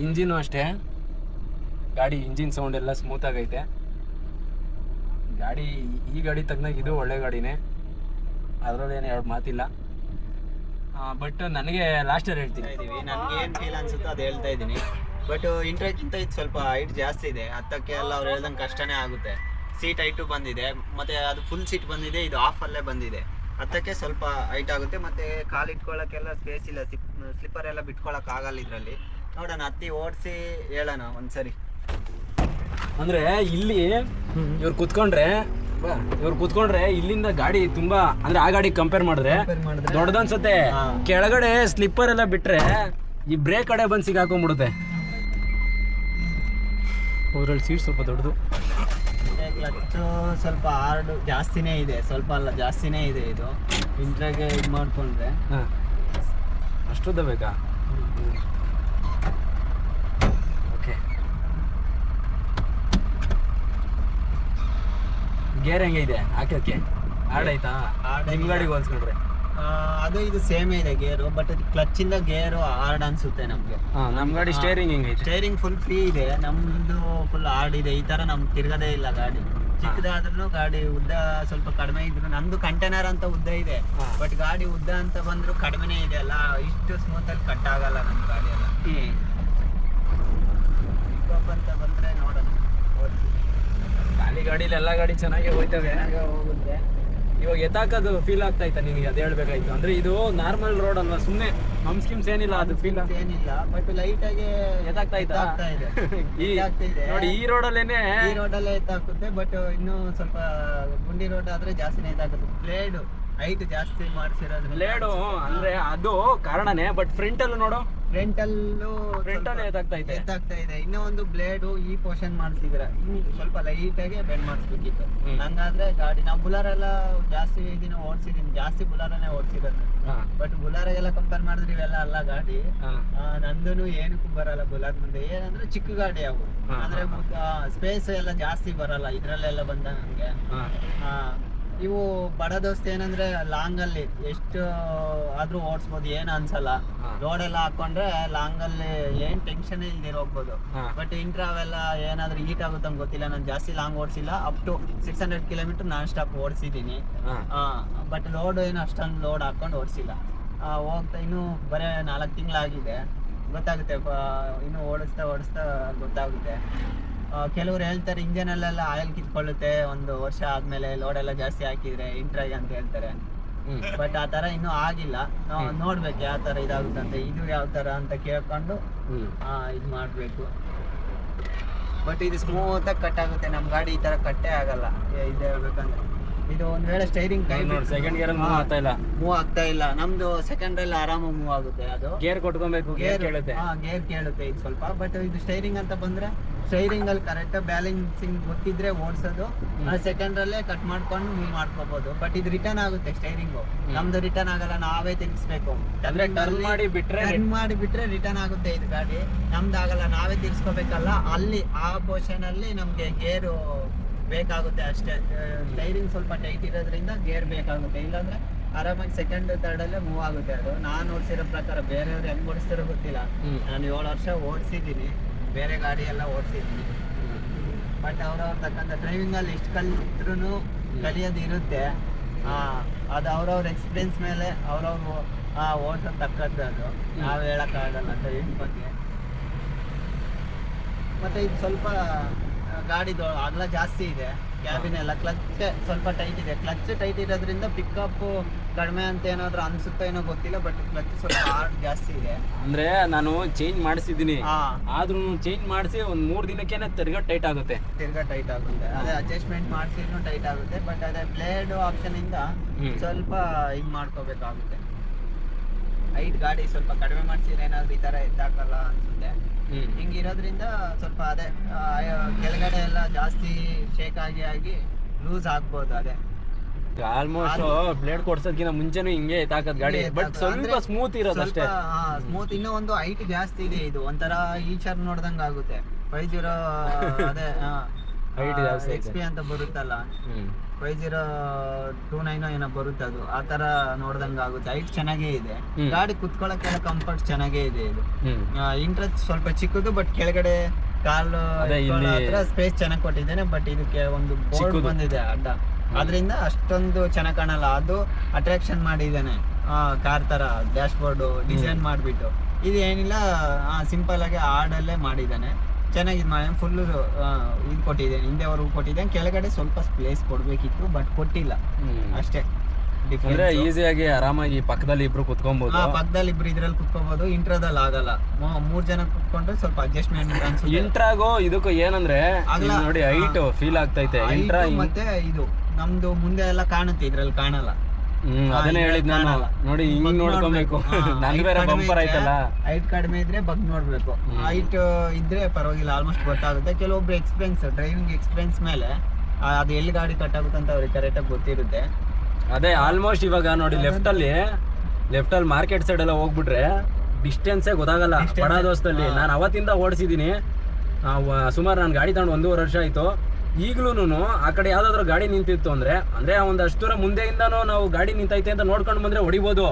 ಇಂಜಿನು ಅಷ್ಟೇ. ಗಾಡಿ ಇಂಜಿನ್ ಸೌಂಡ್ ಎಲ್ಲ ಸ್ಮೂತ್ ಆಗೈತೆ. ಗಾಡಿ, ಈ ಗಾಡಿ ತಗ್ನಾಗ ಇದು ಒಳ್ಳೆ ಗಾಡಿನೇ. ಅದರಲ್ಲಿ ಏನು ಎರಡು ಮಾತಿಲ್ಲ ಬಟ್ ನನಗೆ ಲಾಸ್ಟ್ ಇಯರ್ ಹೇಳ್ತೀನಿ. ಇದ್ದೀವಿ ನನಗೆ ಏನು ಫೀಲ್ ಅನ್ಸುತ್ತೋ ಅದು ಹೇಳ್ತಾ ಇದ್ದೀನಿ. ಬಟ್ ಇಂಟ್ರೆಕ್ಕಿಂತ ಇದು ಸ್ವಲ್ಪ ಹೈಟ್ ಜಾಸ್ತಿ ಇದೆ. ಹತ್ತಕ್ಕೆ ಎಲ್ಲ ಅವ್ರು ಹೇಳ್ದಂಗೆ ಕಷ್ಟನೇ ಆಗುತ್ತೆ. ಸೀಟ್ ಹೈಟು ಬಂದಿದೆ. ಮತ್ತು ಅದು ಫುಲ್ ಸೀಟ್ ಬಂದಿದೆ. ಇದು ಆಫಲ್ಲೇ ಬಂದಿದೆ. ಹತ್ತಕ್ಕೆ ಸ್ವಲ್ಪ ಹೈಟ್ ಆಗುತ್ತೆ. ಮತ್ತು ಕಾಲು ಇಟ್ಕೊಳ್ಳೋಕ್ಕೆಲ್ಲ ಸ್ಪೇಸ್ ಇಲ್ಲ. ಸ್ಲಿಪ್ಪರ್ ಎಲ್ಲ ಬಿಟ್ಕೊಳ್ಳೋಕ್ಕಾಗಲ್ಲ ಇದರಲ್ಲಿ. ನೋಡೋಣ ಹತ್ತಿ ಓಡಿಸಿ ಹೇಳೋಣ ಒಂದ್ಸರಿ. ಅಂದ್ರೆ ಇಲ್ಲಿ ಇವ್ರು ಕುತ್ಕೊಂಡ್ರೆ ಇವ್ರು ಕುತ್ಕೊಂಡ್ರೆ ಇಲ್ಲಿಂದ ಗಾಡಿ ತುಂಬಾ ಅಂದ್ರೆ ಆ ಗಾಡಿ ಕಂಪೇರ್ ಮಾಡಿದ್ರೆ ದೊಡ್ಡದನ್ಸುತ್ತೆ ಕೆಳಗಡೆ ಸ್ಲಿಪ್ಪರ್ ಎಲ್ಲ ಬಿಟ್ರೆ ಈ ಬ್ರೇಕ್ ಕಡೆ ಬಂದು ಸಿಗಾಕೊಂಡ್ಬಿಡುತ್ತೆ ಅದ್ರಲ್ಲಿ ಸೀಟ್ ಸ್ವಲ್ಪ ದೊಡ್ಡದು. ಸ್ವಲ್ಪ ಹಾರ್ಡ್ ಜಾಸ್ತಿನೇ ಇದೆ ಸ್ವಲ್ಪ ಅಲ್ಲ ಜಾಸ್ತಿನೇ ಇದೆ ಇದು. ಇಂಟ್ರಾಗೆ ಇದು ಮಾಡ್ಕೊಂಡ್ರೆ. ಹಾಂ. ಅಷ್ಟುದ್ದ ಬೇಕಾ ಓಕೆ ಗೇರ್ ಹೆಂಗೆ ಇದೆ? ಹಾಕೋಕ್ಕೆ? ಹಾರ್ಡ್ ಆಯ್ತಾ? Hard ನಿಮ್ಮ. ಗಾಡಿಗೆ ಹೋಲ್ಸ್ಕೊಂಡ್ರೆ. ಆ, ಅದು ಇದು ಸೇಮ್ ಇದೆ ಗೇರು ಬಟ್ ಕ್ಲಚ್ ಇಂದ ಗೇರು ಹಾರ್ಡ್ ಅನ್ಸುತ್ತೆ ನಮ್ಗೆ. ಹಾಂ ನಮ್ಮ ಗಾಡಿ ಸ್ಟೇರಿಂಗ್ ಹೆಂಗೈತೆ ಸ್ಟೇರಿಂಗ್ ಫುಲ್ ಫ್ರೀ ಇದೆ. ನಮ್ದು ಫುಲ್ ಹಾರ್ಡ್ ಇದೆ. ಈ ತರ ನಮ್ಗೆ ತಿರ್ಗದೇ ಇಲ್ಲ ಗಾಡಿ. ಚಿಕ್ಕದಾದ್ರೂ ಗಾಡಿ ಉದ್ದ ಸ್ವಲ್ಪ ಕಡಿಮೆ ಇದ್ರು ನಂದು ಕಂಟೈನರ್ ಅಂತ ಉದ್ದ ಇದೆ. ಹಾ. ಬಟ್ ಗಾಡಿ ಉದ್ದ ಅಂತ ಬಂದ್ರು ಕಡಿಮೆನೇ ಇದೆ ಅಲ್ಲ. ಇಷ್ಟು ಸ್ಮೂತ್ ಆಗಿ ಕಟ್ ಆಗಲ್ಲ ನಮ್ಮ ಗಾಡಿ ಎಲ್ಲ. ಪಿಕಪ್ ಅಂತ ಬಂದ್ರೆ ನೋಡೋಣ. ಓಡ್ತೀವಿ. ಖಾಲಿ ಗಾಡಿಲಿ ಎಲ್ಲ ಗಾಡಿ ಚೆನ್ನಾಗಿ ಹೋಯ್ತವೆ. ಹೋಗುತ್ತೆ ಇವಾಗ ಎತ್ತಾಕದು ಫೀಲ್ ಆಗ್ತಾ ಇತ್ತ ನಿನಗೆ ಅದು ಹೇಳ್ಬೇಕಾಯ್ತು. ಅಂದ್ರೆ ಇದು ನಾರ್ಮಲ್ ರೋಡ್ ಅಲ್ವಾ? ಸುಮ್ಮನೆ ಹಮ್ ಸ್ಕೀಮ್ಸ್ ಏನಿಲ್ಲ ಅದು ಫೀಲ್ ಏನಿಲ್ಲ ಬಟ್ ಲೈಟ್ ಆಗಿ ಎತ್ತಾಗ್ತಾ ಇತ್ತಾ? ಎತ್ತಾಗ್ತಾ ಇದೆ. [LAUGHS] ಈ ರೋಡ್. ನೋಡಿ ಈ ರೋಡಲ್ಲೇನೆ ಈ ರೋಡಲ್ಲೇ ಎತ್ತಾಗುತ್ತೆ ಬಟ್ ಇನ್ನು ಸ್ವಲ್ಪ ಗುಂಡಿ ರೋಡ್ ಆದ್ರೆ ಜಾಸ್ತಿನೇ ಎತ್ತಾಗುತ್ತೆ ಬ್ಲೇಡ್ ಹೈಟ್ ಜಾಸ್ತಿ ಮಾಡಿಸಿರೋದು ಬ್ಲೇಡು ಅಂದ್ರೆ ಅದು ಕಾರಣನೇ ಬಟ್ ಫ್ರಂಟ್ ಅಲ್ಲೂ ನೋಡು ಫ್ರಂಟ್ ಅಲ್ಲೂ ಫ್ರಂಟ್ ಅಲ್ಲಿ ಎತ್ತಾಗ್ತಾ ಐತೆ ಎತ್ತಾಗ್ತಾ ಇದೆ. ಇನ್ನೂ ಒಂದು ಬ್ಲೇಡು ಈ ಪೋರ್ಷನ್ ಮಾಡಿಸಿದ್ರೆ ಸ್ವಲ್ಪ ಲೈಟ್ ಆಗಿ ಬೆಂಡ್ ಮಾಡಿಸ್ಬೇಕಿತ್ತು. ಹಂಗಾದ್ರೆ ಗಾಡಿ ನಾವು ಬುಲಾರ್ ಎಲ್ಲ ಜಾಸ್ತಿ ದಿನ ಓಡಿಸಿದೀನಿ. ಜಾಸ್ತಿ ಬುಲಾರನೇ ಓಡಿಸಿರೋದು. ಬಟ್ ಬುಲಾರ್ ಎಲ್ಲ ಕಂಪೇರ್ ಮಾಡಿದ್ರೆ ಇವೆಲ್ಲ ಅಲ್ಲ ಗಾಡಿ. ನಂದೂನು ಏನಕ್ಕೂ ಬರಲ್ಲ ಬುಲಾರ್ ಮುಂದೆ. ಏನಂದ್ರೆ ಚಿಕ್ಕ ಗಾಡಿ ಅವು. ಆದ್ರೆ ಅಂದ್ರೆ ಸ್ಪೇಸ್ ಎಲ್ಲ ಜಾಸ್ತಿ ಬರಲ್ಲ. ಇದ್ರಲ್ಲೆಲ್ಲ ಬಂದ. ಆ, ಇವು ಬಡ ದೋಸ್ತಿ ಏನಂದ್ರೆ ಲಾಂಗ್ ಅಲ್ಲಿ ಎಷ್ಟು ಆದ್ರೂ ಓಡಿಸ್ಬೋದು ಏನು ಅನ್ಸಲ್ಲ. ರೋಡ್ ಎಲ್ಲ ಹಾಕೊಂಡ್ರೆ ಲಾಂಗ್ ಅಲ್ಲಿ ಏನ್ ಟೆನ್ಷನ್ ಇಲ್ದಿರ ಹೋಗ್ಬೋದು. ಬಟ್ ಇಂಟ್ರಾವೆಲ್ಲ ಏನಾದ್ರೂ ಹೀಟ್ ಆಗುತ್ತೆ ಅಂತ ಗೊತ್ತಿಲ್ಲ ನಾನು ಜಾಸ್ತಿ long ಓಡಿಸಿಲ್ಲ up to six hundred kilometre non stop ಓಡಿಸಿದ್ದೀನಿ ಹಾ. ಬಟ್ ಲೋಡ್ ಏನು ಅಷ್ಟೊಂದು ಲೋಡ್ ಹಾಕೊಂಡು ಓಡಿಸಿಲ್ಲ ಹೋಗ್ತಾ ಇನ್ನು ಬರೇ ನಾಲ್ಕು ತಿಂಗಳಾಗಿದೆ ಗೊತ್ತಾಗುತ್ತೆ ಇನ್ನು ಓಡಿಸ್ತಾ ಓಡಿಸ್ತಾ ಗೊತ್ತಾಗುತ್ತೆ ಕೆಲವ್ರು ಹೇಳ್ತಾರೆ ಇಂಜನಲ್ಲೆಲ್ಲ ಆಯಿಲ್ ಕಿತ್ಕೊಳ್ಳುತ್ತೆ ಒಂದು ವರ್ಷ ಆದ್ಮೇಲೆ ಲೋಡ್ ಎಲ್ಲ ಜಾಸ್ತಿ ಹಾಕಿದ್ರೆ ಇಂಟ್ರಾಗಿ ಅಂತ ಹೇಳ್ತಾರೆ. ಬಟ್ ಆ ತರ ಇನ್ನೂ ಆಗಿಲ್ಲ. ನಾವು ನೋಡ್ಬೇಕು ಯಾವ ತರ ಇದಾಗುತ್ತೆ ಅಂತ ಇದು ಯಾವ ತರ ಅಂತ ಕೇಳ್ಕೊಂಡು. ಇದು ಮಾಡ್ಬೇಕು. ಬಟ್ ಇದು ಸ್ಮೂತಾಗಿ ಕಟ್ ಆಗುತ್ತೆ. ನಮ್ಮ ಗಾಡಿ ಈ ತರ ಕಟ್ಟೇ ಆಗಲ್ಲ. ಇದು ಹೇಳ್ಬೇಕಂದ್ರೆ. ಇದು ಒಂದ್ ವೇಳೆ ಸ್ಟೈರಿಂಗ್ ಕೈ ನೋಡಿ ಸೆಕೆಂಡ್ ಗೇರ್ ಮೂವ್ ಆಗ್ತಾ ಇಲ್ಲ. ಮೂವ್ ಆಗ್ತಾ ಇಲ್ಲ. ನಮ್ದು ಸೆಕೆಂಡ್ ಅಲ್ಲಿ ಆರಾಮಾಗಿ ಮೂವ್ ಆಗುತ್ತೆ ಅದು. ಗೇರ್ ಕೊಟ್ಕೊಬೇಕು ಗೇರ್ ಕೇಳುತ್ತೆ. ಹಾ ಗೇರ್ ಕೇಳುತ್ತೆ ಇದು ಸ್ವಲ್ಪ. ಬಟ್ ಇದು ಸ್ಟೈರಿಂಗ್ ಅಂತ ಬಂದ್ರೆ ಸ್ಟೈರಿಂಗ್ ಅಲ್ಲಿ ಕರೆಕ್ಟ್ ಬ್ಯಾಲೆನ್ಸಿಂಗ್ ಗೊತ್ತಿದ್ರೆ ಓಡಿಸೋದು. ಸೆಕೆಂಡ್ ಅಲ್ಲೇ ಕಟ್ ಮಾಡ್ಕೊಂಡು ಮೂವ್ ಮಾಡ್ಕೋಬಹುದು ಬಟ್ ಇದು ರಿಟರ್ನ್ ಆಗುತ್ತೆ ಸ್ಟೈರಿಂಗ್ ನಮ್ದು ರಿಟರ್ನ್ ಆಗಲ್ಲ ನಾವೇ ತಿರ್ಗಿಸ್ಬೇಕು ಅಂದ್ರೆ ಟರ್ನ್ ಮಾಡಿ ಬಿಟ್ರೆ ಟರ್ನ್ ಮಾಡಿ ಬಿಟ್ರೆ ರಿಟರ್ನ್ ಆಗುತ್ತೆ ಇದು ಗಾಡಿ ನಮ್ದು ಆಗಲ್ಲ ನಾವೇ ತಿರ್ಸ್ಕೋಬೇಕಲ್ಲ ಅಲ್ಲಿ ಆ ಪೋರ್ಷನ್ ಅಲ್ಲಿ ನಮ್ಗೆ ಗೇರು ಬೇಕಾಗುತ್ತೆ ಅಷ್ಟೇ. ಟೈರಿಂಗ್ ಸ್ವಲ್ಪ ಟೈಟ್ ಇರೋದ್ರಿಂದ ಗೇರ್ ಬೇಕಾಗುತ್ತೆ. ಇಲ್ಲಾಂದ್ರೆ ಆರಾಮಾಗಿ ಸೆಕೆಂಡ್ ತರ್ಡ್ ಅಲ್ಲೇ ಮೂವ್ ಆಗುತ್ತೆ ಅದು. ನಾನು ಓಡಿಸಿರೋ ಪ್ರಕಾರ ಬೇರೆಯವ್ರು ಹೆಂಗ್ ಓಡಿಸ್ತಾರೋ ಗೊತ್ತಿಲ್ಲ. ನಾನು ಏಳು ವರ್ಷ ಓಡಿಸಿದ್ದೀನಿ. ಬೇರೆ ಗಾಡಿ ಎಲ್ಲ ಓಡಿಸಿದ್ದೀನಿ. ಬಟ್ ಅವ್ರವ್ರ ತಕ್ಕಂಥ ಡ್ರೈವಿಂಗ್ ಅಲ್ಲಿ ಎಷ್ಟು ಕಲಿತ್ರು ಕಲಿಯೋದು ಇರುತ್ತೆ. ಆ, ಅದು ಅವ್ರವ್ರ ಎಕ್ಸ್ಪೀರಿಯನ್ಸ್ ಮೇಲೆ ಅವ್ರವ್ರು ಆ ಓಟ ತಕ್ಕದ್ದು ಅದು ನಾವು ಹೇಳಕ್ಕಾಗಲ್ಲ ಡ್ರೈವಿಂಗ್ ಬಗ್ಗೆ ಮತ್ತೆ ಇದು ಸ್ವಲ್ಪ ಗಾಡಿದು ಅಗಲ ಜಾಸ್ತಿ ಇದೆ. ಕ್ಯಾಬಿನ್ ಎಲ್ಲ ಕ್ಲಚ್ ಸ್ವಲ್ಪ ಟೈಟ್ ಇದೆ. ಕ್ಲಚ್ ಟೈಟ್ ಇರೋದ್ರಿಂದ ಪಿಕಪ್ ಕಡಿಮೆ ಅಂತ ಏನಾದ್ರು ಅನ್ಸುತ್ತೋ ಏನೋ ಗೊತ್ತಿಲ್ಲ ಬಟ್ ಕ್ಲಚ್ ಸ್ವಲ್ಪ ಹಾರ್ಡ್ ಜಾಸ್ತಿ ಇದೆ. ಅಂದ್ರೆ ನಾನು ಚೇಂಜ್ ಮಾಡಿಸಿದ್ದೀನಿ. ಹಾ. ಆದ್ರೂ ಚೇಂಜ್ ಮಾಡಿಸಿ ಒಂದ್ ಮೂರ್ ದಿನಕ್ಕೆ ತಿರ್ಗಾ ಟೈಟ್ ಆಗುತ್ತೆ. ತಿರ್ಗಾ ಟೈಟ್ ಆಗುತ್ತೆ. ಅದೇ ಅಡ್ಜಸ್ಟ್ಮೆಂಟ್ ಮಾಡಿಸಿದ್ರು ಟೈಟ್ ಆಗುತ್ತೆ ಬಟ್ ಅದೇ ಬ್ಲೇಡ್ ಆಪ್ಷನ್ ಇಂದ ಸ್ವಲ್ಪ ಇದು ಮಾಡ್ಕೋಬೇಕಾಗುತ್ತೆ. ಹೈಟ್ ಗಾಡಿ ಸ್ವಲ್ಪ ಕಡಿಮೆ ಮಾಡಿಸಿದ್ರೆ ಏನಾದ್ರು ಈ ತರ ಎತ್ತಾಕಲ್ಲ ಅನ್ಸುತ್ತೆ. ಹಿಂಗಿರೋದ್ರಿಂದ ಸ್ವಲ್ಪ ಅದೇ ಕೆಳಗಡೆ ಎಲ್ಲ ಜಾಸ್ತಿ ಶೇಕ್ ಆಗಿ ಆಗಿ ಲೂಸ್ ಆಗ್ಬೋದು ಅದೇ. ಆಲ್ಮೋಸ್ಟ್ ಬ್ಲೇಡ್ ಕೊಡ್ಸೋದ್ಕಿಂತ ಮುಂಚೆನೂ ಹಿಂಗೆ ಎತ್ತಾಕದ್ ಗಾಡಿ. ಬಟ್ ಸ್ವಲ್ಪ ಸ್ಮೂತ್ ಇರೋದು ಅಷ್ಟೇ. ಸ್ಮೂತ್ ಇನ್ನೂ ಒಂದು ಹೈಟ್ ಜಾಸ್ತಿ ಇದೆ ಇದು. ಒಂಥರ ಈಚರ್ ನೋಡ್ದಂಗ ಆಗುತ್ತೆ. ಫೈವ್ ಜೀರೋ ಅದೇ. ಎಕ್ಸ್ ಪಿ ಅಂತ ಬರುತ್ತಲ್ಲ? ಫೈವ್ ಜೀರೋ ಟೂ ನೈನ್ ಏನೋ ಬರುತ್ತೆ ಅದು. ಆ ತರ ನೋಡ್ದಂಗ ಆಗುತ್ತೆ. ಹೈಟ್ ಚೆನ್ನಾಗೇ ಇದೆ. ಗಾಡಿ ಕುತ್ಕೊಳಕ್ಕೆ ಕಂಫರ್ಟ್ ಚೆನ್ನಾಗೇ ಇದೆ ಇದು. ಇಂಟ್ರೆಸ್ಟ್ ಸ್ವಲ್ಪ ಚಿಕ್ಕದು ಬಟ್ ಕೆಳಗಡೆ ಕಾಲು ಸ್ಪೇಸ್ ಚೆನ್ನಾಗಿ ಕೊಟ್ಟಿದ್ದೇನೆ ಬಟ್ ಇದಕ್ಕೆ ಒಂದು ಬೋರ್ಡ್ ಬಂದಿದೆ ಅಡ್ಡ. ಅದರಿಂದ ಅಷ್ಟೊಂದು ಚೆನ್ನಾಗಿ ಕಾಣಲ್ಲ. ಅದು ಅಟ್ರಾಕ್ಷನ್ ಮಾಡಿದ್ದಾನೆ. ಕಾರ್ ತರ ಡ್ಯಾಶ್ ಬೋರ್ಡ್ ಡಿಸೈನ್ ಮಾಡಿಬಿಟ್ಟು. ಇದು ಏನಿಲ್ಲ ಸಿಂಪಲ್ ಆಗಿ ಆಡಲ್ಲೇ ಮಾಡಿದ್ದಾನೆ. ಚೆನ್ನಾಗಿ ಮಾಡಿ ಫುಲ್ ಇದು ಕೊಟ್ಟಿದ್ದೇನೆ. ಹಿಂದೆವರೆಗೂ ಕೊಟ್ಟಿದ್ದೇನೆ ಕೆಳಗಡೆ ಸ್ವಲ್ಪ ಪ್ಲೇಸ್ ಕೊಡಬೇಕಿತ್ತು ಬಟ್ ಕೊಟ್ಟಿಲ್ಲ. ಅಷ್ಟೇ. ಅಂದ್ರೆ. ಈಸಿಯಾಗಿ ಆರಾಮಾಗಿ ಪಕ್ಕದಲ್ಲಿ ಇಬ್ರು ಕುತ್ಕೊಬಹುದು ಪಕ್ಕದಲ್ಲಿ ಇಬ್ರು ಇದ್ರಲ್ಲಿ ಕುತ್ಕೋಬಹುದು ಇಂಟ್ರದಲ್ಲಿ ಆಗಲ್ಲ. ಮೂರ್ ಜನ ಕುತ್ಕೊಂಡ್ರೆ ಸ್ವಲ್ಪ ಅಡ್ಜಸ್ಟ್ಮೆಂಟ್ ಇಂಟ್ರಾಗೋ ಇದಕ್ಕೂ ಏನಂದ್ರೆ ನೋಡಿ ಹೈಟ್ ಫೀಲ್ ಆಗ್ತೈತೆ. ಇಂಟ್ರಾ ಮತ್ತೆ ಇದು ನಮ್ದು ಮುಂದೆ ಎಲ್ಲ ಕಾಣುತ್ತೆ ಇದ್ರಲ್ಲಿ ಕಾಣಲ್ಲ. ಹ್ಮ್ ಅದನ್ನೇ ಹೇಳಿದ್ ನಾನು. ನೋಡಿ ಹಿಂಗ್ ನೋಡ್ಕೊಬೇಕು. ನನ್ [LAUGHS] ಬೇರೆ ಬಂಪರ್ ಆಯ್ತಲ್ಲ. ಹೈಟ್ ಕಡಿಮೆ ಇದ್ರೆ ಬಗ್ ನೋಡ್ಬೇಕು. ಹೈಟ್ ಇದ್ರೆ ಪರವಾಗಿಲ್ಲ ಆಲ್ಮೋಸ್ಟ್ ಗೊತ್ತಾಗುತ್ತೆ. ಕೆಲವೊಬ್ರು ಎಕ್ಸ್ಪೀರಿಯನ್ಸ್ ಡ್ರೈವಿಂಗ್ ಎಕ್ಸ್ಪೀರಿಯನ್ಸ್ ಮೇಲೆ ಅದು ಎಲ್ಲಿ ಗಾಡಿ ಕಟ್ಟಾಗುತ್ತೆ ಅಂತ ಅವ್ರಿಗೆ ಕರೆಕ್ಟಾಗಿ ಗೊತ್ತಿರುತ್ತೆ. ಅದೇ ಆಲ್ಮೋಸ್ಟ್ ಇವಾಗ ನೋಡಿ ಲೆಫ್ಟ್ ಅಲ್ಲಿ ಲೆಫ್ಟ್ ಅಲ್ಲಿ ಮಾರ್ಕೆಟ್ ಸೈಡ್ ಎಲ್ಲ ಹೋಗ್ಬಿಟ್ರೆ ಡಿಸ್ಟೆನ್ಸೇ ಗೊತ್ತಾಗಲ್ಲ. Distance- ಬಡ ದೋಸ್ತಲ್ಲಿ. ನಾನು ಅವತ್ತಿಂದ ಓಡಿಸಿದ್ದೀನಿ ಸುಮಾರು ನಾನು ಗಾಡಿ ತಗೊಂಡು ಒಂದೂವರೆ ವರ್ಷ ಆಯ್ತು. ಈಗ್ಲೂ ಆ ಕಡೆ ಯಾವ್ದಾದ್ರು ಗಾಡಿ ನಿಂತಿತ್ತು ಅಂದ್ರೆ ಅಂದ್ರೆ ಒಂದಷ್ಟು ದೂರ ಮುಂದೆಯಿಂದನೂ ನಾವು ಗಾಡಿ ನಿಂತೈತೆ ಅಂತ ನೋಡ್ಕೊಂಡು ಬಂದ್ರೆ ಹೊಡಿಬೋದು.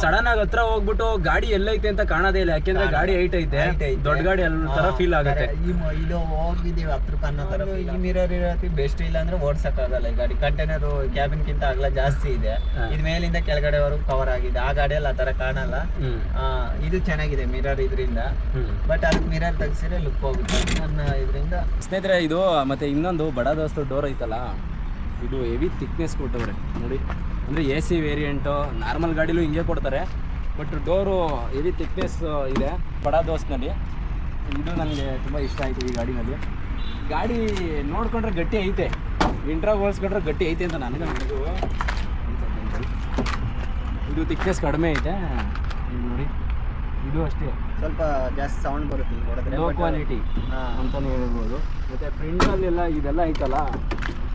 ಸಡನ್ ಆಗಿ ಹತ್ರ ಹೋಗ್ಬಿಟ್ಟು ಗಾಡಿ ಎಲ್ಲೈತೆ ಅಂತ ಕಾಣೋದೇ ಇಲ್ಲ. ಯಾಕೆಂದ್ರೆ ಗಾಡಿ ಹೈಟ್ ಐತೆ. ದೊಡ್ಡ ಗಾಡಿ ಎಲ್ಲ ತರ ಫೀಲ್ ಆಗುತ್ತೆ. ಕರೆ- ಈ ಮ- ಇದು ಹೋಗಿದೀವಿ ಹತ್ರ ಅನ್ನೋ ತರ ಈ ಮಿರರ್ ಇರತಿ ಬೆಸ್ಟ್ ಇಲ್ಲ ಅಂದ್ರೆ ಓಡ್ಸಕ್ಕಾಗಲ್ಲ. ಈ ಗಾಡಿ ಕಂಟೈನರ್ ಕ್ಯಾಬಿನ್ ಕಿಂತ ಅಗಲ ಜಾಸ್ತಿ ಇದೆ. ಇದ್ ಮೇಲಿಂದ ಮೇಲಿಂದ ಕೆಳಗಡೆವರೆಗೂ ಕವರ್ ಆಗಿದೆ. ಆ ಗಾಡಿಯಲ್ಲಿ ಆ ತರ ಕಾಣಲ್ಲ. ಆ, ಇದು ಚೆನ್ನಾಗಿದೆ ಮಿರರ್ ಇದ್ರಿಂದ. ಬಟ್ ಅದಕ್ಕೆ ಮಿರರ್ ತೆಗ್ಸಿದ್ರೆ ಲುಕ್ ಹೋಗುತ್ತೆ. ಇದರಿಂದ ಸ್ನೇಹಿತರೆ ಇದು ಮತ್ತೆ ಇನ್ನೊಂದು ಬಡ ದೋಸ್ತು ಡೋರ್ ಐತಲ್ಲ? ಇದು ಹೆವಿ ಥಿಕ್ನೆಸ್ ಕೊಟ್ಟವ್ರೆ. ನೋಡಿ, ಅಂದರೆ ಎ ಸಿ ವೇರಿಯಂಟು ನಾರ್ಮಲ್ ಗಾಡಿಲೂ ಹಿಂಗೆ ಕೊಡ್ತಾರೆ. ಬಟ್ ಡೋರು ಹೆವಿ ಥಿಕ್ನೆಸ್ ಇದೆ ಬಡ ದೋಸ್ನಲ್ಲಿ ಇದು ನನಗೆ ತುಂಬ ಇಷ್ಟ ಆಯಿತು ಈ ಗಾಡಿನಲ್ಲಿ. ಗಾಡಿ ನೋಡ್ಕೊಂಡ್ರೆ ಗಟ್ಟಿ ಐತೆ. ಇಂಟ್ರಾಗ್ ಹೋಲಿಸ್ಕೊಂಡ್ರೆ ಗಟ್ಟಿ ಐತೆ ಅಂತ ನನಗೆ ಇದು ಇದು ಥಿಕ್ನೆಸ್ ಕಡಿಮೆ ಐತೆ. ಇದು ನೋಡಿ. ಇದು ಅಷ್ಟೇ. ಸ್ವಲ್ಪ ಜಾಸ್ತಿ ಸೌಂಡ್ ಬರುತ್ತೆ ಹೊಡೆದ್ರೆ ಲೋ ಕ್ವಾಲಿಟಿ ಅಂತಲೇ ಅಂತಾನೆ ಹೇಳ್ಬೋದು. ಮತ್ತು ಫ್ರಂಟಲ್ಲೆಲ್ಲ ಇದೆಲ್ಲ ಐತಲ್ಲ?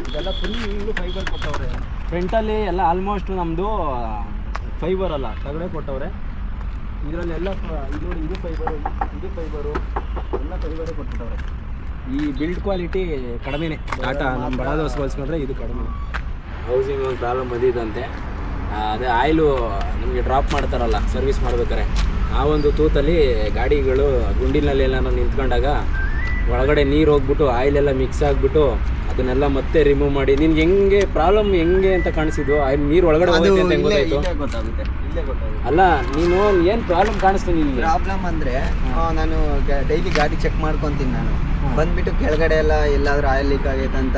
ಇದೆಲ್ಲ ಫುಲ್ ಫೈಬರ್ ಕೊಟ್ಟವ್ರೆ. ಫ್ರಂಟಲ್ಲಿ ಎಲ್ಲ ಆಲ್ಮೋಸ್ಟ್ ನಮ್ಮದು ಫೈಬರ್ ಅಲ್ಲ ತಗಡೆ ಕೊಟ್ಟವ್ರೆ. ಇದರಲ್ಲೆಲ್ಲ ಎಲ್ಲ ಇದು ನೋಡಿ ಇದು ಫೈಬರು ಇದು ಫೈಬರು ಎಲ್ಲ ಫೈಬರೇ ಕೊಟ್ಬಿಟ್ಟವ್ರೆ. ಈ ಬಿಲ್ಡ್ ಕ್ವಾಲಿಟಿ ಕಡಿಮೆನೆ. ಟಾಟಾ ನಮ್ಮ ಬಡ ದೋಸೆ ಹೋಲಿಸ್ಕೊಂಡ್ರೆ ಇದು ಕಡಿಮೆ ಹೌಸಿಂಗ್ ಒಂದು ಪ್ರಾಬ್ಲಮ್ ಬಂದಿದ್ದಂತೆ ಅದೇ ಆಯಿಲು ನಿಮಗೆ ಡ್ರಾಪ್ ಮಾಡ್ತಾರಲ್ಲ ಸರ್ವಿಸ್ ಮಾಡ್ಬೇಕಾರೆ ಆ ಒಂದು ತೂತಲ್ಲಿ ಗಾಡಿಗಳು ಗುಂಡಿನಲ್ಲೆಲ್ಲ ನಿಂತ್ಕೊಂಡಾಗ ಒಳಗಡೆ ನೀರು ಹೋಗ್ಬಿಟ್ಟು ಆಯಿಲ್ ಎಲ್ಲ ಮಿಕ್ಸ್ ಆಗಿಬಿಟ್ಟು ಅದನ್ನೆಲ್ಲ ಮತ್ತೆ ರಿಮೂವ್ ಮಾಡಿ. ನಿನ್ಗೆ ಹೆಂಗೆ ಪ್ರಾಬ್ಲಮ್ ಹೆಂಗೆ ಅಂತ ಕಾಣಿಸಿದ್ದು ಆಯಿಲ್ ನೀರು ಒಳಗಡೆ ಹೋಗುತ್ತೆ ಅಂತ ಗೊತ್ತಾಯ್ತು? ಗೊತ್ತಾಗುತ್ತೆ. ಅಲ್ಲ ನೀನು ಏನು ಪ್ರಾಬ್ಲಮ್ ಕಾಣಿಸ್ತು ನಿಮಗೆ ಪ್ರಾಬ್ಲಮ್ ಅಂದ್ರೆ ನಾನು ಡೈಲಿ ಗಾಡಿ ಚೆಕ್ ಮಾಡ್ಕೊತೀನಿ ನಾನು. ಬಂದ್ಬಿಟ್ಟು ಕೆಳಗಡೆ ಎಲ್ಲ ಎಲ್ಲಾದ್ರೂ ಆಯಿಲ್ ಲೀಕ್ ಆಗೈತಂತ ಅಂತ